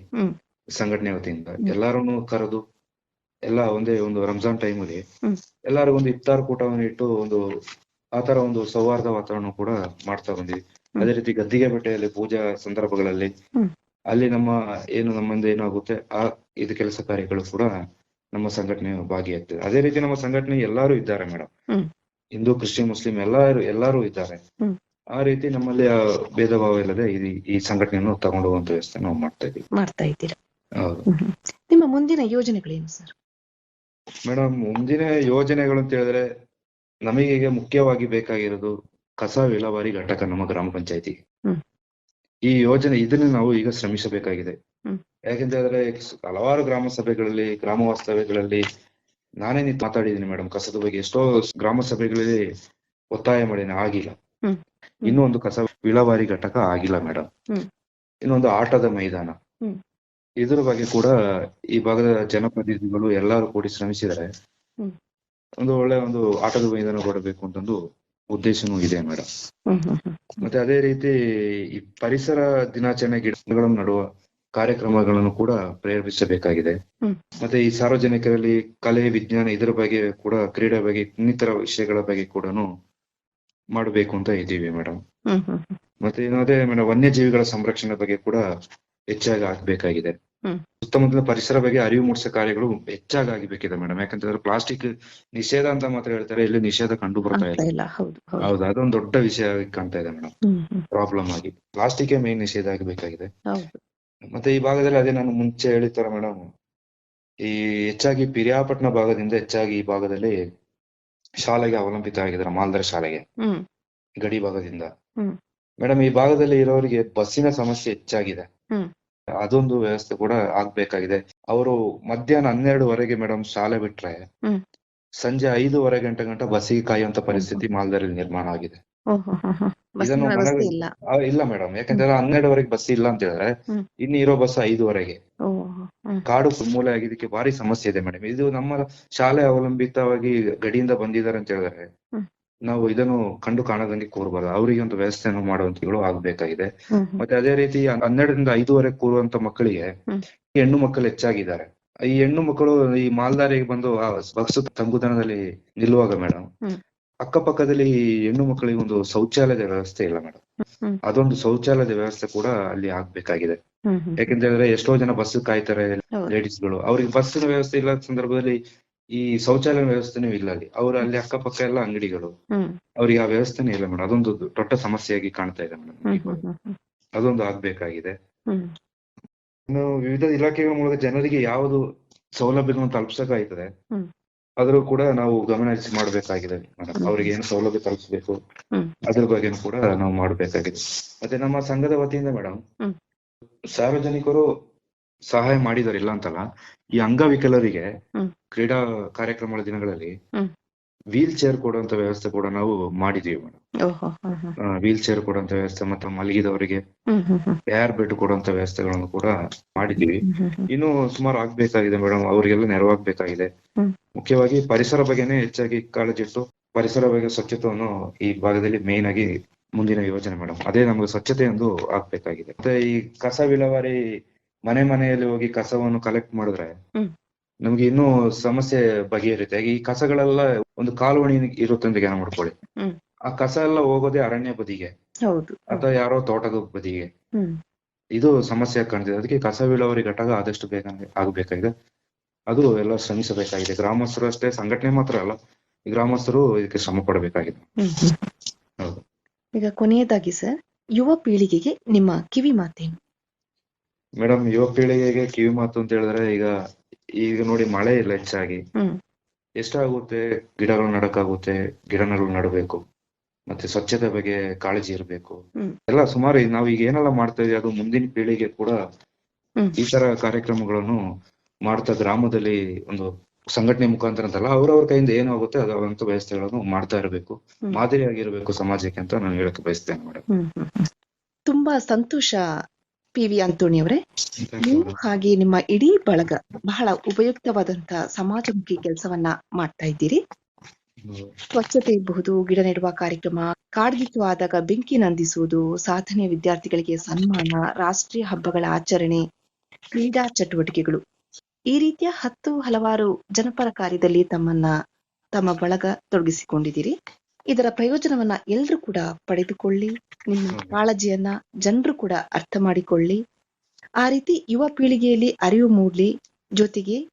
ಸಂಘಟನೆ ವತಿಯಿಂದ. ಎಲ್ಲಾರನ್ನು ಕರೆದು ಎಲ್ಲ ಒಂದೇ ಒಂದು ರಂಜಾನ್ ಟೈಮ್ ಅಲ್ಲಿ ಎಲ್ಲಾರು ಒಂದು ಇಫ್ತಾರ್ ಕೂಟವನ್ನು ಇಟ್ಟು ಒಂದು ಆತರ ಒಂದು ಸೌಹಾರ್ದ ವಾತಾವರಣ ಕೂಡ ಮಾಡ್ತಾ ಬಂದಿವಿ. ಅದೇ ರೀತಿ ಗದ್ದಿಗೆ ಬೆಟ್ಟೆಯಲ್ಲಿ ಪೂಜಾ ಸಂದರ್ಭಗಳಲ್ಲಿ ಅಲ್ಲಿ ನಮ್ಮ ಏನು ನಮ್ಮಿಂದ ಏನಾಗುತ್ತೆ ಆ ಇದು ಕೆಲಸ ಕಾರ್ಯಗಳು ಕೂಡ ನಮ್ಮ ಸಂಘಟನೆ ಭಾಗಿಯಾಗ್ತದೆ ಅದೇ ರೀತಿ ನಮ್ಮ ಸಂಘಟನೆ ಎಲ್ಲರೂ ಇದ್ದಾರೆ ಮೇಡಮ್. ಹಿಂದೂ ಕ್ರಿಶ್ಚಿಯನ್ ಮುಸ್ಲಿಂ ಎಲ್ಲರೂ ಎಲ್ಲರೂ ಇದ್ದಾರೆ. ಆ ರೀತಿ ನಮ್ಮಲ್ಲಿ ಭೇದ ಭಾವ ಇಲ್ಲದೆ ಈ ಸಂಘಟನೆಯನ್ನು ತಗೊಂಡು ಹೋಗುವಂತ ವ್ಯವಸ್ಥೆ ನಾವು ಮಾಡ್ತಾ ಇದ್ದೀವಿ. ಮಾಡ್ತಾ ಇದ್ದೀರಾ. ನಿಮ್ಮ ಮುಂದಿನ ಯೋಜನೆಗಳೇನು ಸರ್? ಮೇಡಮ್ ಮುಂದಿನ ಯೋಜನೆಗಳು ಅಂತ ಹೇಳಿದ್ರೆ ನಮಗೆ ಈಗ ಮುಖ್ಯವಾಗಿ ಬೇಕಾಗಿರೋದು ಕಸ ವಿಲವಾರಿ ಘಟಕ ನಮ್ಮ ಗ್ರಾಮ ಪಂಚಾಯತಿ ಈ ಯೋಜನೆ ಇದನ್ನ ನಾವು ಈಗ ಶ್ರಮಿಸಬೇಕಾಗಿದೆ. ಯಾಕೆಂತ ಹೇಳಿದ್ರೆ ಹಲವಾರು ಗ್ರಾಮ ಸಭೆಗಳಲ್ಲಿ ಗ್ರಾಮ ವಾಸ್ತವ್ಯಗಳಲ್ಲಿ ನಾನೇ ನಿಂತು ಮಾತಾಡಿದ್ದೀನಿ ಮೇಡಮ್ ಕಸದ ಬಗ್ಗೆ ಎಷ್ಟೋ ಗ್ರಾಮ ಸಭೆಗಳಲ್ಲಿ ಒತ್ತಾಯ ಮಾಡಿನ ಆಗಿಲ್ಲ. ಇನ್ನೂ ಒಂದು ಕಸ ವಿಳವಾರಿ ಘಟಕ ಆಗಿಲ್ಲ ಮೇಡಮ್ ಇನ್ನೊಂದು ಆಟದ ಮೈದಾನ. ಇದರ ಬಗ್ಗೆ ಕೂಡ ಈ ಭಾಗದ ಜನಪ್ರತಿನಿಧಿಗಳು ಎಲ್ಲರೂ ಕೂಡಿ ಶ್ರಮಿಸಿದರೆ ಒಂದು ಒಳ್ಳೆ ಒಂದು ಆಟದ ಮೈದಾನ ಕೊಡಬೇಕು ಅಂತಂದು ಉದ್ದೇಶನೂ ಇದೆ ಮೇಡಮ್ ಮತ್ತೆ ಅದೇ ರೀತಿ ಈ ಪರಿಸರ ದಿನಾಚರಣೆ ಗಿಡಗಳನ್ನು ನಡುವ ಕಾರ್ಯಕ್ರಮಗಳನ್ನು ಕೂಡ ಪ್ರೇರೇಪಿಸಬೇಕಾಗಿದೆ. ಮತ್ತೆ ಈ ಸಾರ್ವಜನಿಕರಲ್ಲಿ ಕಲೆ ವಿಜ್ಞಾನ ಇದರ ಬಗ್ಗೆ ಕೂಡ ಕ್ರೀಡೆ ಬಗ್ಗೆ ಇನ್ನಿತರ ವಿಷಯಗಳ ಬಗ್ಗೆ ಕೂಡ ಮಾಡಬೇಕು ಅಂತ ಇದ್ದೀವಿ ಮೇಡಮ್ ಮತ್ತೆ ಏನಾದ್ರೆ ಮೇಡಮ್ ವನ್ಯಜೀವಿಗಳ ಸಂರಕ್ಷಣೆ ಬಗ್ಗೆ ಕೂಡ ಹೆಚ್ಚಾಗಿ ಆಗ್ಬೇಕಾಗಿದೆ. ಸುತ್ತಮುತ್ತಲ ಪರಿಸರ ಬಗ್ಗೆ ಅರಿವು ಮೂಡಿಸೋ ಕಾರ್ಯಗಳು ಹೆಚ್ಚಾಗಿ ಆಗಬೇಕಿದೆ ಮೇಡಮ್ ಯಾಕಂತಂದ್ರೆ ಪ್ಲಾಸ್ಟಿಕ್ ನಿಷೇಧ ಅಂತ ಮಾತ್ರ ಹೇಳ್ತಾರೆ ಇಲ್ಲಿ ನಿಷೇಧ ಕಂಡು ಬರ್ತಾ ಇಲ್ಲ ಹೌದು ಅದೊಂದು ದೊಡ್ಡ ವಿಷಯ ಆಗಿ ಕಾಣ್ತಾ ಇದೆ ಮೇಡಮ್ ಪ್ರಾಬ್ಲಮ್ ಆಗಿ. ಪ್ಲಾಸ್ಟಿಕ್ ಮೇನ್ ನಿಷೇಧ ಆಗಬೇಕಾಗಿದೆ. ಮತ್ತೆ ಈ ಭಾಗದಲ್ಲಿ ಅದೇ ನಾನು ಮುಂಚೆ ಹೇಳಿತರ ಮೇಡಮ್ ಈ ಹೆಚ್ಚಾಗಿ ಪಿರಿಯಾಪಟ್ಟಣ ಭಾಗದಿಂದ ಹೆಚ್ಚಾಗಿ ಈ ಭಾಗದಲ್ಲಿ ಶಾಲೆಗೆ ಅವಲಂಬಿತ ಆಗಿದ್ದಾರೆ ಮಾಲ್ದರ ಶಾಲೆಗೆ. ಗಡಿ ಭಾಗದಿಂದ. ಮೇಡಮ್ ಈ ಭಾಗದಲ್ಲಿ ಇರೋರಿಗೆ ಬಸ್ಸಿನ ಸಮಸ್ಯೆ ಹೆಚ್ಚಾಗಿದೆ. ಅದೊಂದು ವ್ಯವಸ್ಥೆ ಕೂಡ ಆಗ್ಬೇಕಾಗಿದೆ. ಅವರು ಮಧ್ಯಾಹ್ನ ಹನ್ನೆರಡುವರೆಗೆ ಮೇಡಮ್ ಶಾಲೆ ಬಿಟ್ರೆ ಸಂಜೆ ಐದೂವರೆ ಗಂಟೆ ಗಂಟ ಬಸ್ಸಿಗೆ ಕಾಯುವಂತ ಪರಿಸ್ಥಿತಿ ಮಾಲ್ದರಲ್ಲಿ ನಿರ್ಮಾಣ ಆಗಿದೆ. ಇದನ್ನು ವ್ಯವಸ್ಥೆ ಮನವಿ- ಇಲ್ಲ. ಆ, ಇಲ್ಲ ಮೇಡಮ್. ಯಾಕಂದ್ರೆ ಹನ್ನೆರಡುವರೆಗೆ ಬಸ್ ಇಲ್ಲ ಅಂತ ಹೇಳಿದ್ರೆ ಇನ್ನು ಇರೋ ಬಸ್ ಐದುವರೆಗೆ. ಕಾಡು ಮೂಲೆ ಆಗಿದ್ದಕ್ಕೆ ಭಾರಿ ಸಮಸ್ಯೆ ಇದೆ ಮೇಡಮ್. ಇದು ನಮ್ಮ ಶಾಲೆ ಅವಲಂಬಿತವಾಗಿ ಗಡಿಯಿಂದ ಬಂದಿದ್ದಾರೆ ಅಂತ ಹೇಳಿದ್ರೆ ಹ್ಮ್. ನಾವು ಇದನ್ನು ಕಂಡು ಕಾಣದಂಗೆ ಕೂರಬಾರ್ದು ಅವರಿಗೆ ಒಂದು ವ್ಯವಸ್ಥೆಯನ್ನು ಮಾಡುವಂತಗಳು ಆಗ್ಬೇಕಾಗಿದೆ. ಮತ್ತೆ ಅದೇ ರೀತಿ ಹನ್ನೆರಡರಿಂದ ಐದುವರೆಗೆ ಕೂರುವಂತ ಮಕ್ಕಳಿಗೆ ಹ್ಮ್. ಹೆಣ್ಣು ಮಕ್ಕಳು ಹೆಚ್ಚಾಗಿದ್ದಾರೆ. ಈ ಹೆಣ್ಣು ಮಕ್ಕಳು ಈ ಮಾಲ್ದಾರಿಗೆ ಬಂದು ಆ ಬಸ್ ತಂಗುದಾಣದಲ್ಲಿ ನಿಲ್ಲುವಾಗ ಮೇಡಮ್ ಹ್ಮ್. ಅಕ್ಕಪಕ್ಕದಲ್ಲಿ ಹೆಣ್ಣು ಮಕ್ಕಳಿಗೆ ಒಂದು ಶೌಚಾಲಯದ ವ್ಯವಸ್ಥೆ ಇಲ್ಲ ಮೇಡಮ್. ಅದೊಂದು ಶೌಚಾಲಯದ ವ್ಯವಸ್ಥೆ ಕೂಡ ಅಲ್ಲಿ ಆಗ್ಬೇಕಾಗಿದೆ. ಯಾಕೆಂತ ಹೇಳಿದ್ರೆ ಎಷ್ಟೋ ಜನ ಬಸ್ ಕಾಯ್ತಾರೆ. ಲೇಡೀಸ್ಗಳು. ಅವ್ರಿಗೆ ಬಸ್ಸಿನ ವ್ಯವಸ್ಥೆ ಇಲ್ಲದ ಸಂದರ್ಭದಲ್ಲಿ ಈ ಶೌಚಾಲಯ ವ್ಯವಸ್ಥೆನೂ ಇಲ್ಲ ಅಲ್ಲಿ. ಅವ್ರ ಅಲ್ಲಿ ಅಕ್ಕಪಕ್ಕ ಎಲ್ಲ ಅಂಗಡಿಗಳು. ಅವ್ರಿಗೆ ಆ ವ್ಯವಸ್ಥೆನೇ ಇಲ್ಲ ಮೇಡಮ್. ಅದೊಂದು ದೊಡ್ಡ ಸಮಸ್ಯೆಯಾಗಿ ಕಾಣ್ತಾ ಇದೆ ಮೇಡಮ್ ಅದೊಂದು ಆಗ್ಬೇಕಾಗಿದೆ. ಇನ್ನು ವಿವಿಧ ಇಲಾಖೆಗಳ ಮೂಲಕ ಜನರಿಗೆ ಯಾವುದು ಸೌಲಭ್ಯಗಳನ್ನು ತಲುಪಿಸಕ್ಕಾಯ್ತದೆ. ಅದ್ರೂ ಕೂಡ ನಾವು ಗಮನ ಹರಿಸಿ ಮಾಡ್ಬೇಕಾಗಿದೆ ಮೇಡಮ್ ಅವ್ರಿಗೆ ಏನು ಸೌಲಭ್ಯ ತಲುಪಿಸಬೇಕು. ಅದ್ರ ಬಗ್ಗೆನೂ ಕೂಡ ನಾವು ಮಾಡ್ಬೇಕಾಗಿದೆ ಮತ್ತೆ ನಮ್ಮ ಸಂಘದ ವತಿಯಿಂದ ಮೇಡಮ್ ಸಾರ್ವಜನಿಕರು ಸಹಾಯ ಮಾಡಿದಾರೆ ಇಲ್ಲ ಅಂತಲ್ಲ ಈ ಅಂಗವಿಕಲರಿಗೆ. ಕ್ರೀಡಾ ಕಾರ್ಯಕ್ರಮಗಳ ದಿನಗಳಲ್ಲಿ. ವೀಲ್ ಚೇರ್ ಕೊಡುವಂತ ವ್ಯವಸ್ಥೆ ಕೂಡ ನಾವು ಮಾಡಿದೀವಿ ಮೇಡಮ್ ವೀಲ್ ಚೇರ್ ಕೊಡುವಂತ ವ್ಯವಸ್ಥೆ ಮತ್ತೆ ಮಲಗಿದವರಿಗೆ ಏರ್ ಬೆಡ್ ಕೊಡುವಂತ ವ್ಯವಸ್ಥೆಗಳನ್ನು ಕೂಡ ಮಾಡಿದೀವಿ. ಇನ್ನು ಸುಮಾರು ಆಗ್ಬೇಕಾಗಿದೆ ಮೇಡಮ್ ಅವರಿಗೆಲ್ಲ ನೆರವಾಗ್ಬೇಕಾಗಿದೆ. ಮುಖ್ಯವಾಗಿ ಪರಿಸರ ಬಗ್ಗೆನೇ ಹೆಚ್ಚಾಗಿ ಕಾಳಜಿ ಇಟ್ಟು ಪರಿಸರ ಬಗ್ಗೆ ಸ್ವಚ್ಛತೆಯನ್ನು ಈ ಭಾಗದಲ್ಲಿ ಮೇನ್ ಆಗಿ ಮುಂದಿನ ಯೋಜನೆ ಮೇಡಮ್ ಅದೇ ನಮಗೆ ಸ್ವಚ್ಛತೆ ಎಂದು ಆಗ್ಬೇಕಾಗಿದೆ. ಮತ್ತೆ ಈ ಕಸ ವಿಲೇವಾರಿ ಮನೆ ಮನೆಯಲ್ಲಿ ಹೋಗಿ ಕಸವನ್ನು ಕಲೆಕ್ಟ್ ಮಾಡಿದ್ರೆ. ನಮ್ಗೆ ಇನ್ನೂ ಸಮಸ್ಯೆ ಬಗೆಹರಿಯುತ್ತೆ. ಈ ಕಸಗಳೆಲ್ಲ ಒಂದು ಕಾಲುವಣಿ ಇರುತ್ತೆ ಅಂತ ಜ್ಞಾನ ಮಾಡ್ಕೊಳ್ಳಿ. ಆ ಕಸ ಎಲ್ಲ ಹೋಗೋದೇ ಅರಣ್ಯ ಬದಿಗೆ. ಅಥವಾ ಯಾರೋ ತೋಟದ ಬದಿಗೆ. ಇದು ಸಮಸ್ಯೆ ಕಾಣ್ತಿದೆ. ಅದಕ್ಕೆ ಕಸ ವಿಲೇವಾರಿ ಘಟಕ ಆದಷ್ಟು ಬೇಗ ಆಗಬೇಕಾಗಿದೆ. ಅದು ಎಲ್ಲ ಶ್ರಮಿಸಬೇಕಾಗಿದೆ. ಗ್ರಾಮಸ್ಥರು ಅಷ್ಟೇ ಸಂಘಟನೆ ಮಾತ್ರ ಅಲ್ಲ. ಗ್ರಾಮಸ್ಥರು ಇದಕ್ಕೆ ಶ್ರಮ ಪಡಬೇಕಾಗಿದೆ. ಈಗ ಕೊನೆಯದಾಗಿ ಸರ್ ಯುವ ಪೀಳಿಗೆಗೆ ನಿಮ್ಮ ಕಿವಿ ಮಾತೇನು? ಮೇಡಮ್ ಯುವ ಪೀಳಿಗೆಗೆ ಕಿವಿ ಮಾತು ಅಂತ ಹೇಳಿದ್ರೆ ಈಗ ಈಗ ನೋಡಿ ಮಳೆ ಇಲ್ಲ ಹೆಚ್ಚಾಗಿ. ಎಷ್ಟಾಗುತ್ತೆ? ಗಿಡಗಳು ನಡಕ್ಕಾಗುತ್ತೆ ಗಿಡಗಳು ನಡಬೇಕು ಮತ್ತೆ ಸ್ವಚ್ಛತೆ ಬಗ್ಗೆ ಕಾಳಜಿ ಇರಬೇಕು. ಎಲ್ಲ ಸುಮಾರು ನಾವು ಈಗ ಏನೆಲ್ಲ ಮಾಡ್ತಾ ಇದೀವಿ ಅದು ಮುಂದಿನ ಪೀಳಿಗೆ ಕೂಡ ಈ ತರ ಕಾರ್ಯಕ್ರಮಗಳನ್ನು ಮಾಡ್ತಾ ಗ್ರಾಮದಲ್ಲಿ ಒಂದು ಸಂಘಟನೆ ಮುಖಾಂತರ ಅಂತಲ್ಲ ಅವ್ರವ್ರ ಕೈಯಿಂದ ಏನು ಆಗುತ್ತೆ ಅದಂತ ವ್ಯವಸ್ಥೆಗಳನ್ನು ಮಾಡ್ತಾ ಇರಬೇಕು. ಮಾದರಿಯಾಗಿರಬೇಕು ಸಮಾಜಕ್ಕೆ ಅಂತ ನಾನು ಹೇಳಕ್ ಬಯಸ್ತೇನೆ ಮೇಡಮ್. ತುಂಬಾ ಸಂತೋಷ ಪಿ ವಿ ಅಂತೋಣಿ ಅವರೇ ನೀವು ಹಾಗೆ ನಿಮ್ಮ ಇಡೀ ಬಳಗ ಬಹಳ ಉಪಯುಕ್ತವಾದಂತಹ ಸಮಾಜಮುಖಿ ಕೆಲಸವನ್ನ ಮಾಡ್ತಾ ಇದ್ದೀರಿ. ಸ್ವಚ್ಛತೆ ಇರಬಹುದು ಗಿಡ ನೆಡುವ ಕಾರ್ಯಕ್ರಮ ಕಾಡ್ಗಿತ್ತು ಆದಾಗ ಬೆಂಕಿ ನಂದಿಸುವುದು ಸಾಧನೆ ವಿದ್ಯಾರ್ಥಿಗಳಿಗೆ ಸನ್ಮಾನ ರಾಷ್ಟ್ರೀಯ ಹಬ್ಬಗಳ ಆಚರಣೆ ಕ್ರೀಡಾ ಚಟುವಟಿಕೆಗಳು. ಈ ರೀತಿಯ ಹತ್ತು ಹಲವಾರು ಜನಪರ ಕಾರ್ಯದಲ್ಲಿ ತಮ್ಮನ್ನ ತಮ್ಮ ಬಳಗ ತೊಡಗಿಸಿಕೊಂಡಿದ್ದೀರಿ. ಇದರ ಪ್ರಯೋಜನವನ್ನ ಎಲ್ರೂ ಕೂಡ ಪಡೆದುಕೊಳ್ಳಿ. ನಿಮ್ಮ ಕಾಳಜಿಯನ್ನ ಜನರು ಕೂಡ ಅರ್ಥ ಮಾಡಿಕೊಳ್ಳಿ. ಆ ರೀತಿ ಯುವ ಪೀಳಿಗೆಯಲ್ಲಿ ಅರಿವು ಮೂಡ್ಲಿ. ಜೊತೆಗೆ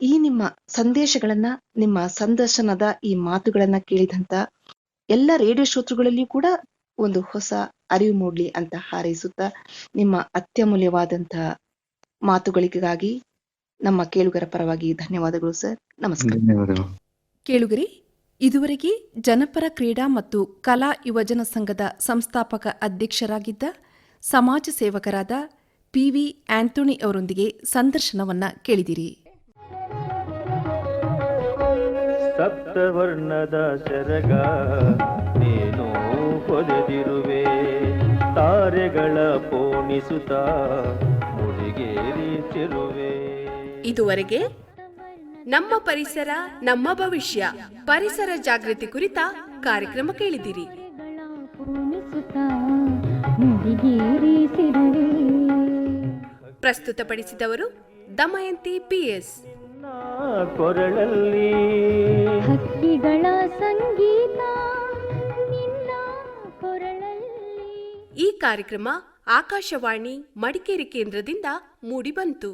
ಈ ನಿಮ್ಮ ಸಂದೇಶಗಳನ್ನ ನಿಮ್ಮ ಸಂದರ್ಶನದ ಈ ಮಾತುಗಳನ್ನ ಕೇಳಿದಂತ ಎಲ್ಲ ರೇಡಿಯೋ ಶ್ರೋತೃಗಳಲ್ಲಿಯೂ ಕೂಡ ಒಂದು ಹೊಸ ಅರಿವು ಮೂಡ್ಲಿ ಅಂತ ಹಾರೈಸುತ್ತಾ ನಿಮ್ಮ ಅತ್ಯಮೂಲ್ಯವಾದಂತಹ ಮಾತುಗಳಿಗಾಗಿ ನಮ್ಮ ಕೇಳುಗರ ಪರವಾಗಿ ಧನ್ಯವಾದಗಳು ಸರ್. ನಮಸ್ಕಾರ. ಧನ್ಯವಾದಗಳು. ಕೇಳುಗರಿ ಇದುವರೆಗೆ ಜನಪರ ಕ್ರೀಡಾ ಮತ್ತು ಕಲಾ ಯುವಜನ ಸಂಘದ ಸಂಸ್ಥಾಪಕ ಅಧ್ಯಕ್ಷರಾಗಿದ್ದ ಸಮಾಜ ಸೇವಕರಾದ ಪಿವಿ ಆಂಥೋನಿ ಅವರೊಂದಿಗೆ ಸಂದರ್ಶನವನ್ನ ಕೇಳಿದಿರಿ. ಸಪ್ತವರ್ಣದ ಸೆರಗ ನೀನು ಹೊದೆದಿರುವೆ. ತಾರೆಗಳ ಪೋಣಿಸುತ್ತ ಮುಡಿಗೇರಿ ಇದುವರೆಗೆ ನಮ್ಮ ಪರಿಸರ ನಮ್ಮ ಭವಿಷ್ಯ ಪರಿಸರ ಜಾಗೃತಿ ಕುರಿತ ಕಾರ್ಯಕ್ರಮ ಕೇಳಿದಿರಿ ಪ್ರಸ್ತುತಪಡಿಸಿದವರು ದಮಯಂತಿ ಪಿಎಸ್. ಕೊರಳಲ್ಲಿ ಹಕ್ಕಿಗಳ ಸಂಗೀತ ಈ ಕಾರ್ಯಕ್ರಮ ಆಕಾಶವಾಣಿ ಮಡಿಕೇರಿ ಕೇಂದ್ರದಿಂದ ಮೂಡಿಬಂತು.